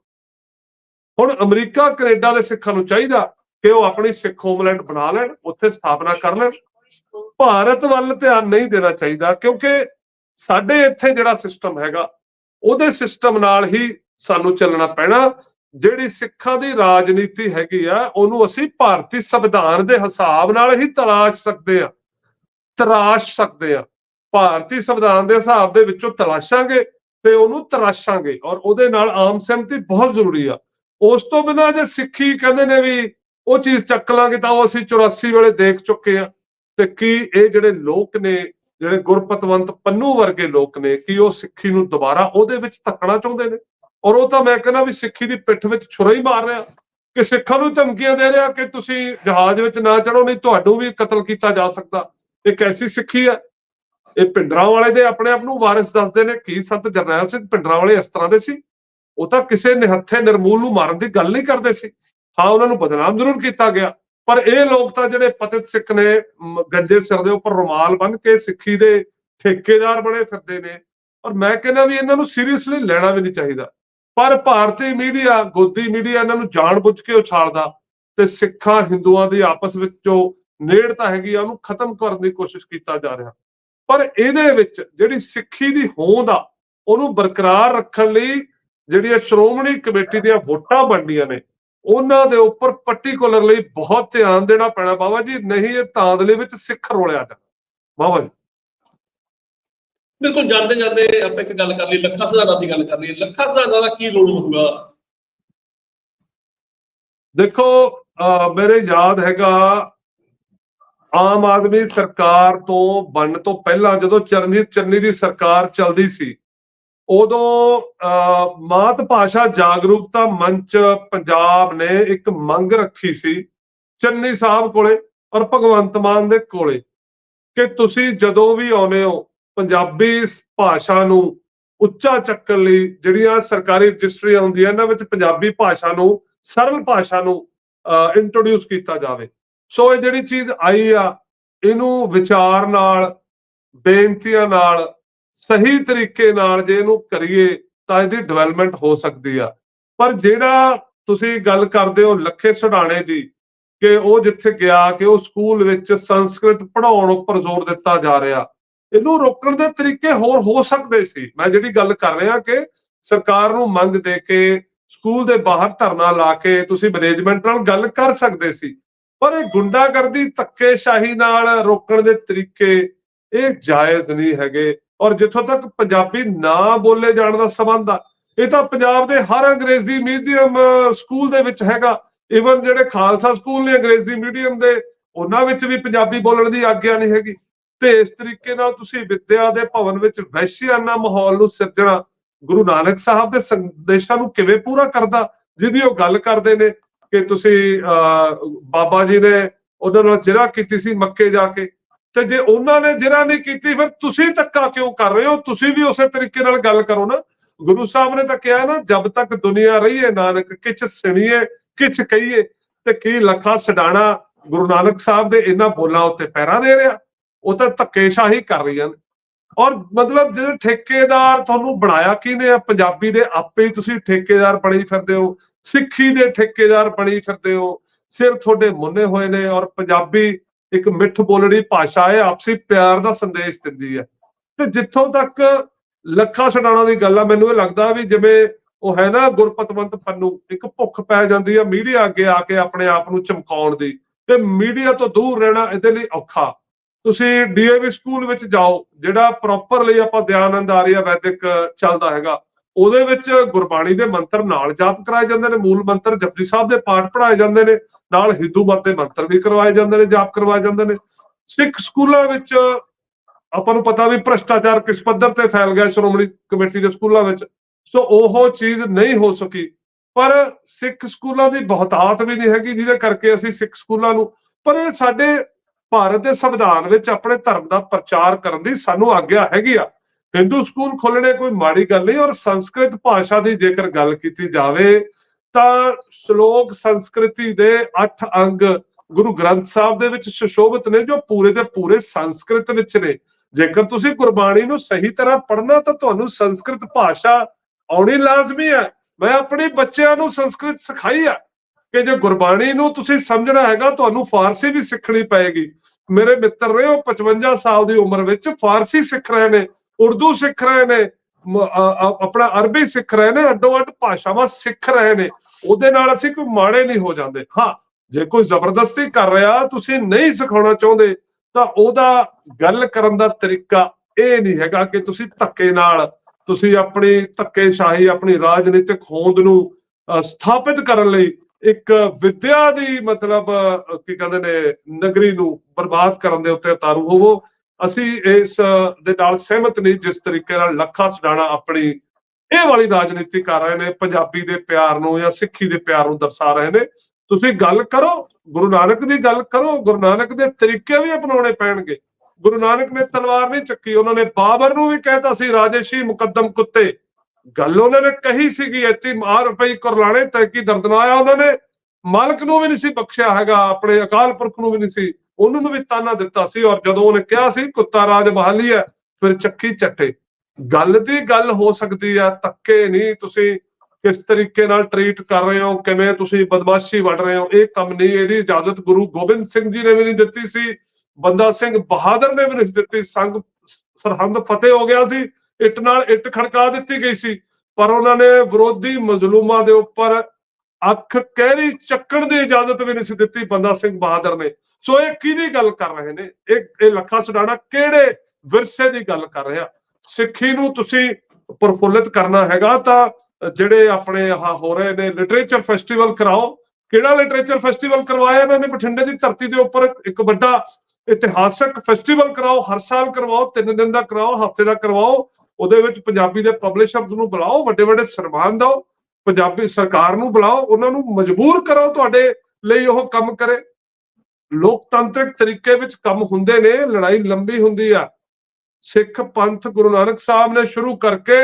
ਹੁਣ ਅਮਰੀਕਾ ਕੈਨੇਡਾ ਦੇ ਸਿੱਖਾਂ ਨੂੰ ਚਾਹੀਦਾ। ਕਿ ਉਹ ਆਪਣੀ ਸਿੱਖ ਹੋਮਲੈਂਡ ਬਣਾ ਲੈਣ, ਉੱਥੇ ਸਥਾਪਨਾ ਕਰ ਲੈਣ। ਭਾਰਤ ਵੱਲ ਧਿਆਨ ਨਹੀਂ ਦੇਣਾ ਚਾਹੀਦਾ, ਕਿਉਂਕਿ ਸਾਡੇ ਇੱਥੇ ਜਿਹੜਾ ਸਿਸਟਮ ਹੈਗਾ, ਉਹਦੇ ਸਿਸਟਮ ਨਾਲ ਹੀ ਸਾਨੂੰ ਚੱਲਣਾ ਪੈਣਾ। ਜਿਹੜੀ ਸਿੱਖਾਂ ਦੀ ਰਾਜਨੀਤੀ ਹੈਗੀ ਆ, ਉਹਨੂੰ ਅਸੀਂ ਭਾਰਤੀ ਸੰਵਿਧਾਨ ਦੇ ਹਿਸਾਬ ਨਾਲ ਹੀ ਤਲਾਸ਼ ਸਕਦੇ ਆ। ਤਰਾਸ਼ ਸਕਦੇ ਆ। ਭਾਰਤੀ ਸੰਵਿਧਾਨ ਦੇ ਹਿਸਾਬ ਦੇ ਵਿੱਚੋਂ ਤਲਾਸ਼ਾਂਗੇ ਤੇ ਉਹਨੂੰ ਤਰਾਸ਼ਾਂਗੇ। ਔਰ ਉਹਦੇ ਨਾਲ ਆਮ ਸਹਿਮਤੀ ਬਹੁਤ ਜ਼ਰੂਰੀ ਆ। ਉਸ ਤੋਂ ਬਿਨਾਂ ਜੇ ਸਿੱਖੀ ਕਹਿੰਦੇ ਨੇ ਵੀ ਉਹ ਚੀਜ਼ ਚੱਕ ਲਾਂਗੇ ਤਾਂ ਉਹ ਅਸੀਂ 84 ਵੇਲੇ ਦੇਖ ਚੁੱਕੇ ਆ ਤੇ ਕੀ ਇਹ ਜਿਹੜੇ ਲੋਕ ਨੇ, ਜਿਹੜੇ ਗੁਰਪਤਵੰਤ ਪੰਨੂ ਵਰਗੇ ਲੋਕ ਨੇ, ਕੀ ਉਹ ਸਿੱਖੀ ਨੂੰ ਦੁਬਾਰਾ ਉਹਦੇ ਵਿੱਚ ਧੱਕਣਾ ਚਾਹੁੰਦੇ ਨੇ? ਔਰ ਉਹ ਤਾਂ ਮੈਂ ਕਹਿੰਦਾ ਵੀ ਸਿੱਖੀ ਦੀ ਪਿੱਠ ਵਿੱਚ ਛੁਰਾ ਹੀ ਮਾਰ ਰਿਹਾ। ਕਿ ਸਿੱਖਾਂ ਨੂੰ ਧਮਕੀਆਂ ਦੇ ਰਿਹਾ ਕਿ ਤੁਸੀਂ ਜਹਾਜ਼ ਵਿੱਚ ਨਾ ਚੜੋ ਨਹੀਂ ਤੁਹਾਨੂੰ ਵੀ ਕਤਲ ਕੀਤਾ ਜਾ ਸਕਦਾ। ਇਹ ਕੈਸੀ ਸਿੱਖੀ ਹੈ? ਇਹ ਪਿੰਡਰਾਂ ਵਾਲੇ ਦੇ ਆਪਣੇ ਆਪ ਨੂੰ ਵਾਰਿਸ ਦੱਸਦੇ ਨੇ ਕੀ ਸੰਤ ਜਰਨੈਲ ਸਿੰਘ ਪਿੰਡਰਾਂ ਵਾਲੇ ਇਸ ਤਰ੍ਹਾਂ ਦੇ ਸੀ। ਉਹ ਤਾਂ ਕਿਸੇ ਨਿਹੱਥੇ ਨਿਰਮੂਲ ਨੂੰ ਮਾਰਨ ਦੀ ਗੱਲ ਨਹੀਂ ਕਰਦੇ ਸੀ। ਹਾਂ, ਉਹਨਾਂ ਨੂੰ ਬਦਨਾਮ ਜ਼ਰੂਰ ਕੀਤਾ ਗਿਆ। ਪਰ ਇਹ ਲੋਕ ਤਾਂ ਜਿਹੜੇ ਪਤਿਤ ਸਿੱਖ ਨੇ ਗੰਜੇ ਸਿਰ ਦੇ ਉੱਪਰ ਰੁਮਾਲ ਬੰਨ੍ਹ ਕੇ ਸਿੱਖੀ ਦੇ ਠੇਕੇਦਾਰ ਬਣੇ ਫਿਰਦੇ ਨੇ। ਔਰ ਮੈਂ ਕਹਿੰਦਾ ਵੀ ਇਹਨਾਂ ਨੂੰ ਸੀਰੀਅਸਲੀ ਲੈਣਾ ਵੀ ਨਹੀਂ ਚਾਹੀਦਾ। ਪਰ ਭਾਰਤੀ ਮੀਡੀਆ, ਗੋਦੀ ਮੀਡੀਆ ਇਹਨਾਂ ਨੂੰ ਜਾਣਬੁੱਝ ਕੇ ਉਛਾਲਦਾ ਤੇ ਸਿੱਖਾਂ ਹਿੰਦੂਆਂ ਦੀ ਆਪਸ ਵਿੱਚ ਜੋ ਨੇੜਤਾ ਹੈਗੀ ਆ, ਉਹਨੂੰ ਖਤਮ ਕਰਨ ਦੀ ਕੋਸ਼ਿਸ਼ ਕੀਤਾ ਜਾ ਰਿਹਾ। ਪਰ ਇਹਦੇ ਵਿੱਚ ਜਿਹੜੀ ਸਿੱਖੀ ਦੀ ਹੋਂਦ ਆ, ਉਹਨੂੰ ਬਰਕਰਾਰ ਰੱਖਣ ਲਈ ਜਿਹੜੀਆਂ ਸ਼੍ਰੋਮਣੀ ਕਮੇਟੀ ਦੀਆਂ ਵੋਟਾਂ ਬਣਦੀਆਂ ਨੇ ਉਹਨਾਂ ਦੇ ਉੱਪਰ ਪਾਰਟਿਕੂਲਰਲੀ ਬਹੁਤ ਧਿਆਨ ਦੇਣਾ ਪੈਣਾ। ਬਾਬਾ ਜੀ ਨਹੀਂ ਇਹ ਤਾਂਦਲੇ ਵਿੱਚ ਸਿੱਖ ਰੋਲਿਆ ਜਾਣਾ ਬਾਬਾ ਜੀ। ਬਿਲਕੁਲ ਜਾਂਦੇ ਜਾਂਦੇ ਆਪਾਂ ਇੱਕ ਗੱਲ ਕਰ ਲਈ ਲੱਖਾ ਸਿਧਾਂਤਾਂ ਦੀ ਗੱਲ ਕਰ ਲਈ। ਲੱਖਾ ਸਿਧਾਂਤਾਂ ਦਾ ਕੀ ਰੋਲ ਹੋਊਗਾ? ਦੇਖੋ ਮੇਰੇ ਯਾਦ ਹੈਗਾ ਆਮ ਆਦਮੀ ਸਰਕਾਰ ਤੋਂ ਬਣਨ ਤੋਂ ਪਹਿਲਾਂ ਜਦੋਂ ਚਰਨਜੀਤ ਚੰਨੀ ਦੀ ਸਰਕਾਰ ਚੱਲਦੀ ਸੀ ਉਦੋਂ ਮਾਤ ਭਾਸ਼ਾ ਜਾਗਰੂਕਤਾ ਮੰਚ ਪੰਜਾਬ ਨੇ ਇੱਕ ਮੰਗ ਰੱਖੀ ਸੀ ਚੰਨੀ ਸਾਹਿਬ ਕੋਲੇ ਔਰ ਭਗਵੰਤ ਮਾਨ ਦੇ ਕੋਲੇ ਕਿ ਤੁਸੀਂ ਜਦੋਂ ਵੀ ਆਉਨੇ ਹੋ ਪੰਜਾਬੀ ਭਾਸ਼ਾ ਨੂੰ ਉੱਚਾ ਚੱਕਣ ਲਈ ਜਿਹੜੀਆਂ ਸਰਕਾਰੀ ਰਜਿਸਟਰੀਆਂ ਹੁੰਦੀਆਂ ਇਹਨਾਂ ਵਿੱਚ ਪੰਜਾਬੀ ਭਾਸ਼ਾ ਨੂੰ ਸਰਲ ਭਾਸ਼ਾ ਨੂੰ ਇੰਟਰੋਡਿਊਸ ਕੀਤਾ ਜਾਵੇ। ਸੋ ਇਹ ਜਿਹੜੀ ਚੀਜ਼ ਆਈ ਆ, ਇਹਨੂੰ ਵਿਚਾਰ ਨਾਲ, ਬੇਨਤੀਆਂ ਨਾਲ ਸਹੀ ਤਰੀਕੇ ਨਾਲ ਜੇ ਇਹਨੂੰ ਕਰੀਏ ਤਾਂ ਇਹਦੀ ਡਿਵੈਲਪਮੈਂਟ ਹੋ ਸਕਦੀ ਆ। ਪਰ ਜਿਹੜਾ ਤੁਸੀਂ ਗੱਲ ਕਰਦੇ ਹੋ ਲੱਖੇ ਸੁਢਾਣੇ ਦੀ ਕਿ ਉਹ ਜਿੱਥੇ ਗਿਆ ਕਿ ਉਹ ਸਕੂਲ ਵਿੱਚ ਸੰਸਕ੍ਰਿਤ ਪੜ੍ਹਾਉਣ ਉੱਪਰ ਜ਼ੋਰ ਦਿੱਤਾ ਜਾ ਰਿਹਾ, ਇਹਨੂੰ ਰੋਕਣ ਦੇ ਤਰੀਕੇ ਹੋਰ ਹੋ ਸਕਦੇ ਸੀ। ਮੈਂ ਜਿਹੜੀ ਗੱਲ ਕਰ ਰਿਹਾ ਕਿ ਸਰਕਾਰ ਨੂੰ ਮੰਗ ਦੇ ਕੇ ਸਕੂਲ ਦੇ ਬਾਹਰ ਧਰਨਾ ਲਾ ਕੇ ਤੁਸੀਂ ਮੈਨੇਜਮੈਂਟ ਨਾਲ ਗੱਲ ਕਰ ਸਕਦੇ ਸੀ। ਪਰ ਇਹ ਗੁੰਡਾਗਰਦੀ, ਧੱਕੇਸ਼ਾਹੀ ਨਾਲ ਰੋਕਣ ਦੇ ਤਰੀਕੇ ਇਹ ਜਾਇਜ਼ ਨਹੀਂ ਹੈਗੇ। ਔਰ ਜਿੱਥੋਂ ਤੱਕ ਪੰਜਾਬੀ ਨਾ ਬੋਲੇ ਜਾਣ ਦਾ ਸੰਬੰਧ ਆ ਇਹ ਤਾਂ ਪੰਜਾਬ ਦੇ ਹਰ ਅੰਗਰੇਜ਼ੀ ਮੀਡੀਅਮ ਸਕੂਲ ਦੇ ਵਿੱਚ ਹੈਗਾ। ਇਵਨ ਜਿਹੜੇ ਖਾਲਸਾ ਸਕੂਲ ਨੇ ਅੰਗਰੇਜ਼ੀ ਮੀਡੀਅਮ ਦੇ ਉਹਨਾਂ ਵਿੱਚ ਵੀ ਪੰਜਾਬੀ ਬੋਲਣ ਦੀ ਆਗਿਆ ਨਹੀਂ ਹੈਗੀ। ਤੇ ਇਸ ਤਰੀਕੇ ਨਾਲ ਤੁਸੀਂ ਵਿੱਦਿਆ ਦੇ ਭਵਨ ਵਿੱਚ ਵੈਸ਼ਿਆਨਾ ਮਾਹੌਲ ਨੂੰ ਸਿਰਜਣਾ ਗੁਰੂ ਨਾਨਕ ਸਾਹਿਬ ਦੇ ਸੰਦੇਸ਼ਾਂ ਨੂੰ ਕਿਵੇਂ ਪੂਰਾ ਕਰਦਾ ਜਿਹਦੀ ਉਹ ਗੱਲ ਕਰਦੇ ਨੇ ਕਿ ਤੁਸੀਂ ਅਹ, ਬਾਬਾ ਜੀ ਨੇ ਉਹਨਾਂ ਨਾਲ ਜਿਰਾ ਕੀਤੀ ਸੀ ਮੱਕੇ ਜਾ ਕੇ। ਤੇ ਜੇ ਉਹਨਾਂ ਨੇ ਜਿਰਾ ਨਹੀਂ ਕੀਤੀ, ਫਿਰ ਤੁਸੀਂ ਧੱਕਾ ਕਿਉਂ ਕਰ ਰਹੇ ਹੋ? ਤੁਸੀਂ ਵੀ ਉਸੇ ਤਰੀਕੇ ਨਾਲ ਗੱਲ ਕਰੋ ਨਾ। ਗੁਰੂ ਸਾਹਿਬ ਨੇ ਤਾਂ ਕਿਹਾ ਨਾ ਜਦ ਤੱਕ ਦੁਨੀਆ ਰਹੀ ਹੈ ਨਾਨਕ, ਕਿਛ ਸੁਣੀਏ, ਕਿਛ ਕਹੀਏ, ਤੇ ਕੀ ਲੱਖਾ ਸਡਾਣਾ ਗੁਰੂ ਨਾਨਕ ਸਾਹਿਬ ਦੇ ਇਹਨਾਂ ਬੋਲਾਂ ਉੱਤੇ ਪੈਰਾ ਦੇ ਰਿਹਾ? ਉਹ ਤਾਂ ਧੱਕੇਸ਼ਾਹੀ ਕਰ ਰਹੀਆਂ ਨੇ। ਔਰ ਮਤਲਬ ਜਿਹੜੇ ਠੇਕੇਦਾਰ ਤੁਹਾਨੂੰ ਬਣਾਇਆ ਕਿਹਨੇ ਆ? ਪੰਜਾਬੀ ਦੇ ਆਪੇ ਹੀ ਤੁਸੀਂ ਠੇਕੇਦਾਰ ਬਣੀ ਫਿਰਦੇ ਹੋ। ਸਿੱਖੀ ਦੇ ਠੇਕੇਦਾਰ ਬਣੀ ਫਿਰਦੇ ਹੋ। ਸਿਰ ਤੁਹਾਡੇ ਮੁੰਨੇ ਹੋਏ ਨੇ ਔਰ ਪੰਜਾਬੀ ਇੱਕ ਮਿੱਠ ਬੋਲੜੀ ਭਾਸ਼ਾ ਹੈ, ਆਪਸੀ ਪਿਆਰ ਦਾ ਸੰਦੇਸ਼ ਦਿੰਦੀ ਹੈ। ਤੇ ਜਿੱਥੋਂ ਤੱਕ ਲੱਖਾ ਛਡਾਣਾ ਦੀ ਗੱਲ ਆ, ਮੈਨੂੰ ਇਹ ਲੱਗਦਾ ਵੀ ਜਿਵੇਂ ਉਹ ਹੈ ਨਾ ਗੁਰਪਤਵੰਤ ਪੰਨੂ, ਇੱਕ ਭੁੱਖ ਪੈ ਜਾਂਦੀ ਆ ਮੀਡੀਆ ਅੱਗੇ ਆ ਕੇ ਆਪਣੇ ਆਪ ਨੂੰ ਚਮਕਾਉਣ ਦੀ। ਤੇ ਮੀਡੀਆ ਤੋਂ ਦੂਰ ਰਹਿਣਾ ਇਹਦੇ ਲਈ ਔਖਾ। ਤੁਸੀਂ ਡੀਏਵੀ ਸਕੂਲ ਵਿੱਚ ਜਾਓ, ਜਿਹੜਾ ਪ੍ਰੋਪਰਲੀ ਆਪਾਂ ਦਿਆਨੰਦ ਆਰੀਆ ਵੈਦਿਕ ਚੱਲਦਾ ਹੈਗਾ ਉਹਦੇ ਵਿੱਚ ਗੁਰਬਾਣੀ ਦੇ ਮੰਤਰ ਨਾਲ ਜਾਪ ਕਰਾਏ ਜਾਂਦੇ ਨੇ, ਮੂਲ ਮੰਤਰ ਜਪਜੀ ਸਾਹਿਬ ਦੇ ਪਾਠ ਪੜਾਏ ਜਾਂਦੇ ਨੇ, ਨਾਲ ਹਿੰਦੂ ਮਤ ਦੇ ਮੰਤਰ ਵੀ ਕਰਵਾਏ ਜਾਂਦੇ ਨੇ, ਜਾਪ ਕਰਵਾਏ ਜਾਂਦੇ ਨੇ। ਸਿੱਖ ਸਕੂਲਾਂ ਵਿੱਚ ਆਪਾਂ ਨੂੰ ਪਤਾ ਵੀ ਭ੍ਰਸ਼ਟਾਚਾਰ ਕਿਸ ਪੱਧਰ ਤੇ ਫੈਲ ਗਿਆ ਸ਼੍ਰੋਮਣੀ ਕਮੇਟੀ ਦੇ ਸਕੂਲਾਂ ਵਿੱਚ। ਸੋ ਉਹ ਚੀਜ਼ ਨਹੀਂ ਹੋ ਸਕੀ। ਪਰ ਸਿੱਖ ਸਕੂਲਾਂ ਦੀ ਬਹੁਤਾਤ ਵੀ ਨਹੀਂ ਹੈਗੀ, ਜਿਹਦੇ ਕਰਕੇ ਅਸੀਂ ਸਿੱਖ ਸਕੂਲਾਂ ਨੂੰ, ਪਰ ਇਹ ਸਾਡੇ ਭਾਰਤ ਦੇ ਸੰਵਿਧਾਨ ਵਿੱਚ ਆਪਣੇ ਧਰਮ ਦਾ ਪ੍ਰਚਾਰ ਕਰਨ ਦੀ ਸਾਨੂੰ ਆਗਿਆ ਹੈਗੀ ਆ। ਹਿੰਦੂ ਸਕੂਲ ਖੋਲਣੇ ਕੋਈ ਮਾੜੀ ਗੱਲ ਨਹੀਂ ਔਰ ਸੰਸਕ੍ਰਿਤ ਭਾਸ਼ਾ ਦੀ ਜੇਕਰ ਗੱਲ ਕੀਤੀ ਜਾਵੇ, ਤਾਂ ਸ਼ਲੋਕ ਸੰਸਕ੍ਰਿਤੀ ਦੇ 8 ਅੰਗ ਗੁਰੂ ਗ੍ਰੰਥ ਸਾਹਿਬ ਦੇ ਵਿੱਚ ਸੁਸ਼ੋਭਿਤ ਨੇ ਜੋ ਪੂਰੇ ਦੇ ਪੂਰੇ ਸੰਸਕ੍ਰਿਤ ਵਿੱਚ ਨੇ। ਜੇਕਰ ਤੁਸੀਂ ਗੁਰਬਾਣੀ ਨੂੰ ਸਹੀ ਤਰ੍ਹਾਂ ਪੜ੍ਹਨਾ ਤਾਂ ਤੁਹਾਨੂੰ ਸੰਸਕ੍ਰਿਤ ਭਾਸ਼ਾ ਆਉਣੀ ਲਾਜ਼ਮੀ ਹੈ। ਮੈਂ ਆਪਣੇ ਬੱਚਿਆਂ ਨੂੰ ਸੰਸਕ੍ਰਿਤ ਸਿਖਾਈ ਆ ਕਿ ਜੇ ਗੁਰਬਾਣੀ ਨੂੰ ਤੁਸੀਂ ਸਮਝਣਾ ਹੈਗਾ, ਤੁਹਾਨੂੰ ਫਾਰਸੀ ਵੀ ਸਿੱਖਣੀ ਪਏਗੀ। ਮੇਰੇ ਮਿੱਤਰ ਨੇ ਉਹ 55 ਸਾਲ ਦੀ ਉਮਰ ਵਿੱਚ ਫਾਰਸੀ ਸਿੱਖ ਰਹੇ ਨੇ। ਉਰਦੂ ਸਿੱਖ ਰਹੇ ਨੇ ਆਪਣਾ ਅਰਬੀ ਸਿੱਖ ਰਹੇ ਨੇ ਅੱਡੋ ਅੱਡ ਭਾਸ਼ਾਵਾਂ ਸਿੱਖ ਰਹੇ ਨੇ ਉਹਦੇ ਨਾਲ ਅਸੀਂ ਕੋਈ ਮਾੜੇ ਨਹੀਂ ਹੋ ਜਾਂਦੇ। ਹਾਂ ਜੇ ਕੋਈ ਜ਼ਬਰਦਸਤੀ ਕਰ ਰਿਹਾ ਤੁਸੀਂ ਨਹੀਂ ਸਿਖਾਉਣਾ ਚਾਹੁੰਦੇ ਤਾਂ ਉਹਦਾ ਗੱਲ ਕਰਨ ਦਾ ਤਰੀਕਾ ਇਹ ਨਹੀਂ ਹੈਗਾ ਕਿ ਤੁਸੀਂ ਧੱਕੇ ਨਾਲ ਤੁਸੀਂ ਆਪਣੀ ਧੱਕੇਸ਼ਾਹੀ ਆਪਣੀ ਰਾਜਨੀਤਿਕ ਹੋਂਦ ਨੂੰ ਅ, ਸਥਾਪਿਤ ਕਰਨ ਲਈ ਇੱਕ ਵਿਦਿਆ ਦੀ ਮਤਲਬ ਕੀ ਕਹਿੰਦੇ ਨੇ ਨਗਰੀ ਨੂੰ ਬਰਬਾਦ ਕਰਨ ਦੇ ਉੱਤੇ ਉਤਾਰੂ ਹੋਵੋ ਅਸੀਂ ਇਸ ਦੇ ਨਾਲ ਸਹਿਮਤ ਨਹੀਂ ਜਿਸ ਤਰੀਕੇ ਨਾਲ ਲੱਖਾ ਸਡਾਣਾ ਆਪਣੀ ਇਹ ਵਾਲੀ ਰਾਜਨੀਤੀ ਕਰ ਰਹੇ ਨੇ, ਪੰਜਾਬੀ ਦੇ ਪਿਆਰ ਨੂੰ ਜਾਂ ਸਿੱਖੀ ਦੇ ਪਿਆਰ ਨੂੰ ਦਰਸਾ ਰਹੇ ਨੇ, ਤੁਸੀਂ ਗੱਲ ਕਰੋ, ਗੁਰੂ ਨਾਨਕ ਦੀ ਗੱਲ ਕਰੋ, ਗੁਰੂ ਨਾਨਕ ਦੇ ਤਰੀਕੇ ਵੀ ਅਪਣਾਉਣੇ ਪੈਣਗੇ। ਗੁਰੂ ਨਾਨਕ ਨੇ ਤਲਵਾਰ ਨਹੀਂ ਚੱਕੀ, ਉਹਨਾਂ ਨੇ ਬਾਬਰ ਨੂੰ ਵੀ ਕਹਿਤਾ ਸੀ ਰਾਜੇਸ਼ੀ ਮੁਕੱਦਮ ਕੁੱਤੇ। ਗੱਲ ਉਹਨਾਂ ਨੇ ਕਹੀ ਸੀਗੀ ਇੱਥੇ ਮਾਰ ਪਈ ਕੁਰਲਾਣੇ ਤੈ ਕੀ ਦਰਦਨਾ ਆਇਆ? ਉਹਨਾਂ ਨੇ ਮਾਲਕ ਨੂੰ ਵੀ ਨਹੀਂ ਸੀ ਬਖਸ਼ਿਆ ਹੈਗਾ, ਆਪਣੇ ਅਕਾਲ ਪੁਰਖ ਨੂੰ ਵੀ ਨਹੀਂ ਸੀ। ਉਹਨਾਂ ਨੂੰ ਵੀ ਤਾਨਾ ਦਿੱਤਾ ਸੀ ਔਰ ਜਦੋਂ ਉਹਨੇ ਕਿਹਾ ਸੀ, ਕੁੱਤਾ ਰਾਜ ਬਹਾਲੀ ਹੈ, ਫਿਰ ਚੱਕੀ ਚੱਟੇ। ਗੱਲ ਦੀ ਗੱਲ ਹੋ ਸਕਦੀ ਆ ਧੱਕੇ ਨਹੀਂ ਤੁਸੀਂ ਕਿਸ ਤਰੀਕੇ ਨਾਲ ਟਰੀਟ ਕਰ ਰਹੇ ਹੋ, ਕਿਵੇਂ ਤੁਸੀਂ ਬਦਮਾਸ਼ੀ ਵੜ ਰਹੇ ਹੋ, ਇਹ ਕੰਮ ਨਹੀਂ, ਇਹਦੀ ਇਜਾਜ਼ਤ ਗੁਰੂ ਗੋਬਿੰਦ ਸਿੰਘ ਜੀ ਨੇ ਵੀ ਨਹੀਂ ਦਿੱਤੀ ਸੀ, ਬੰਦਾ ਸਿੰਘ ਬਹਾਦਰ ਨੇ ਵੀ ਨਹੀਂ ਦਿੱਤੀ, ਸੰਗ ਸਰਹੰਦ ਫਤਿਹ ਹੋ ਗਿਆ ਸੀ, ਇੱਟ ਨਾਲ ਇੱਟ ਖੜਕਾ ਦਿੱਤੀ ਗਈ ਸੀ, ਪਰ ਉਹਨਾਂ ਨੇ ਵਿਰੋਧੀ ਮਜ਼ਲੂਮਾਂ ਦੇ ਉੱਪਰ ਅੱਖ ਕਹਿਰੀ ਚੱਕਣ ਦੀ ਇਜਾਜ਼ਤ ਵੀ ਨਹੀਂ ਸੀ ਦਿੱਤੀ ਬੰਦਾ ਸਿੰਘ ਬਹਾਦਰ ਨੇ। ਸੋ ਇਹ ਕਿਹਦੀ ਗੱਲ ਕਰ ਰਹੇ ਨੇ? ਇਹ ਇਹ ਲੱਖਾ ਸਡਾਣਾ ਕਿਹੜੇ ਵਿਰਸੇ ਦੀ ਗੱਲ ਕਰ ਰਿਹਾ? ਸਿੱਖੀ ਨੂੰ ਤੁਸੀਂ ਪ੍ਰਫੁੱਲਿਤ ਕਰਨਾ ਹੈਗਾ ਤਾਂ ਜਿਹੜੇ ਆਪਣੇ ਆਹ ਹੋ ਰਹੇ ਨੇ ਲਿਟਰੇਚਰ ਫੈਸਟੀਵਲ ਕਰਾਓ। ਕਿਹੜਾ ਲਿਟਰੇਚਰ ਫੈਸਟੀਵਲ ਕਰਵਾਇਆ ਇਹਨਾਂ ਨੇ? ਬਠਿੰਡੇ ਦੀ ਧਰਤੀ ਦੇ ਉੱਪਰ ਇੱਕ ਵੱਡਾ ਇਤਿਹਾਸਕ ਫੈਸਟੀਵਲ ਕਰਾਓ। ਹਰ ਸਾਲ ਕਰਵਾਓ, ਤਿੰਨ ਦਿਨ ਦਾ ਕਰਾਓ, ਹਫ਼ਤੇ ਦਾ ਕਰਵਾਓ। ਉਹਦੇ ਵਿੱਚ ਪੰਜਾਬੀ ਦੇ ਪਬਲਿਸ਼ਰਸ ਨੂੰ ਬੁਲਾਓ ਵੱਡੇ ਵੱਡੇ ਸਨਮਾਨ ਦਿਓ। ਪੰਜਾਬੀ ਸਰਕਾਰ ਨੂੰ ਬੁਲਾਓ, ਉਹਨਾਂ ਨੂੰ ਮਜਬੂਰ ਕਰੋ ਤੁਹਾਡੇ ਲਈ ਉਹ ਕੰਮ ਕਰੇ। ਲੋਕਤੰਤਰਿਕ ਤਰੀਕੇ ਵਿੱਚ ਕੰਮ ਹੁੰਦੇ ਨੇ, ਲੜਾਈ ਲੰਬੀ ਹੁੰਦੀ ਆ। ਸਿੱਖ ਪੰਥ ਗੁਰੂ ਨਾਨਕ ਸਾਹਿਬ ਨੇ ਸ਼ੁਰੂ ਕਰਕੇ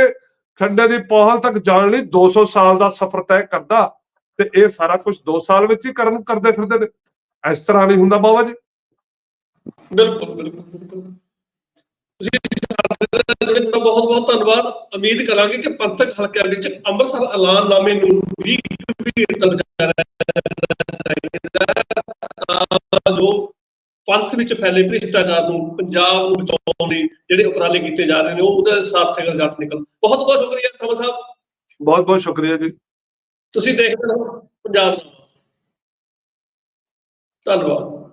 ਖੰਡੇ ਦੀ ਪਹੁਲ ਤੱਕ ਜਾਣ ਲਈ 200 ਸਾਲ ਦਾ ਸਫ਼ਰ ਤੈਅ ਕਰਦਾ ਤੇ ਇਹ ਸਾਰਾ ਕੁਝ 2 ਸਾਲ ਵਿੱਚ ਹੀ ਕਰਨ, ਕਰਦੇ ਫਿਰਦੇ ਨੇ। ਇਸ ਤਰ੍ਹਾਂ ਨਹੀਂ ਹੁੰਦਾ ਬਾਬਾ ਜੀ। ਬਿਲਕੁਲ ਬਿਲਕੁਲ। ਤੁਸੀਂ ਜੁੜੇ ਬਹੁਤ ਬਹੁਤ ਧੰਨਵਾਦ। ਉਮੀਦ ਕਰਾਂਗੇ ਕਿ ਪੰਥਕ ਹਲਕਿਆਂ ਵਿੱਚ ਅੰਮ੍ਰਿਤਸਰ ਐਲਾਨਨਾਮੇ ਨੂੰ ਵੀ ਕੀਤਾ ਜਾਏਗਾ ਤਾਂ ਜੋ ਪੰਥ ਵਿੱਚ ਫੈਲੇ ਭ੍ਰਿਸ਼ਟਾਚਾਰ ਨੂੰ ਪੰਜਾਬ ਨੂੰ ਬਚਾਉਣ ਲਈ ਜਿਹੜੇ ਉਪਰਾਲੇ ਕੀਤੇ ਜਾ ਰਹੇ ਨੇ ਉਹ ਉਹਦਾ ਸਾਰਥਕ ਰਿਜ਼ਲਟ ਨਿਕਲ। ਬਹੁਤ ਬਹੁਤ ਸ਼ੁਕਰੀਆ ਸਮਾ ਸਾਹਿਬ। ਬਹੁਤ ਬਹੁਤ ਸ਼ੁਕਰੀਆ ਜੀ। ਤੁਸੀਂ ਦੇਖਦੇ ਰਹੋ ਪੰਜਾਬ ਦਾ ਧੰਨਵਾਦ।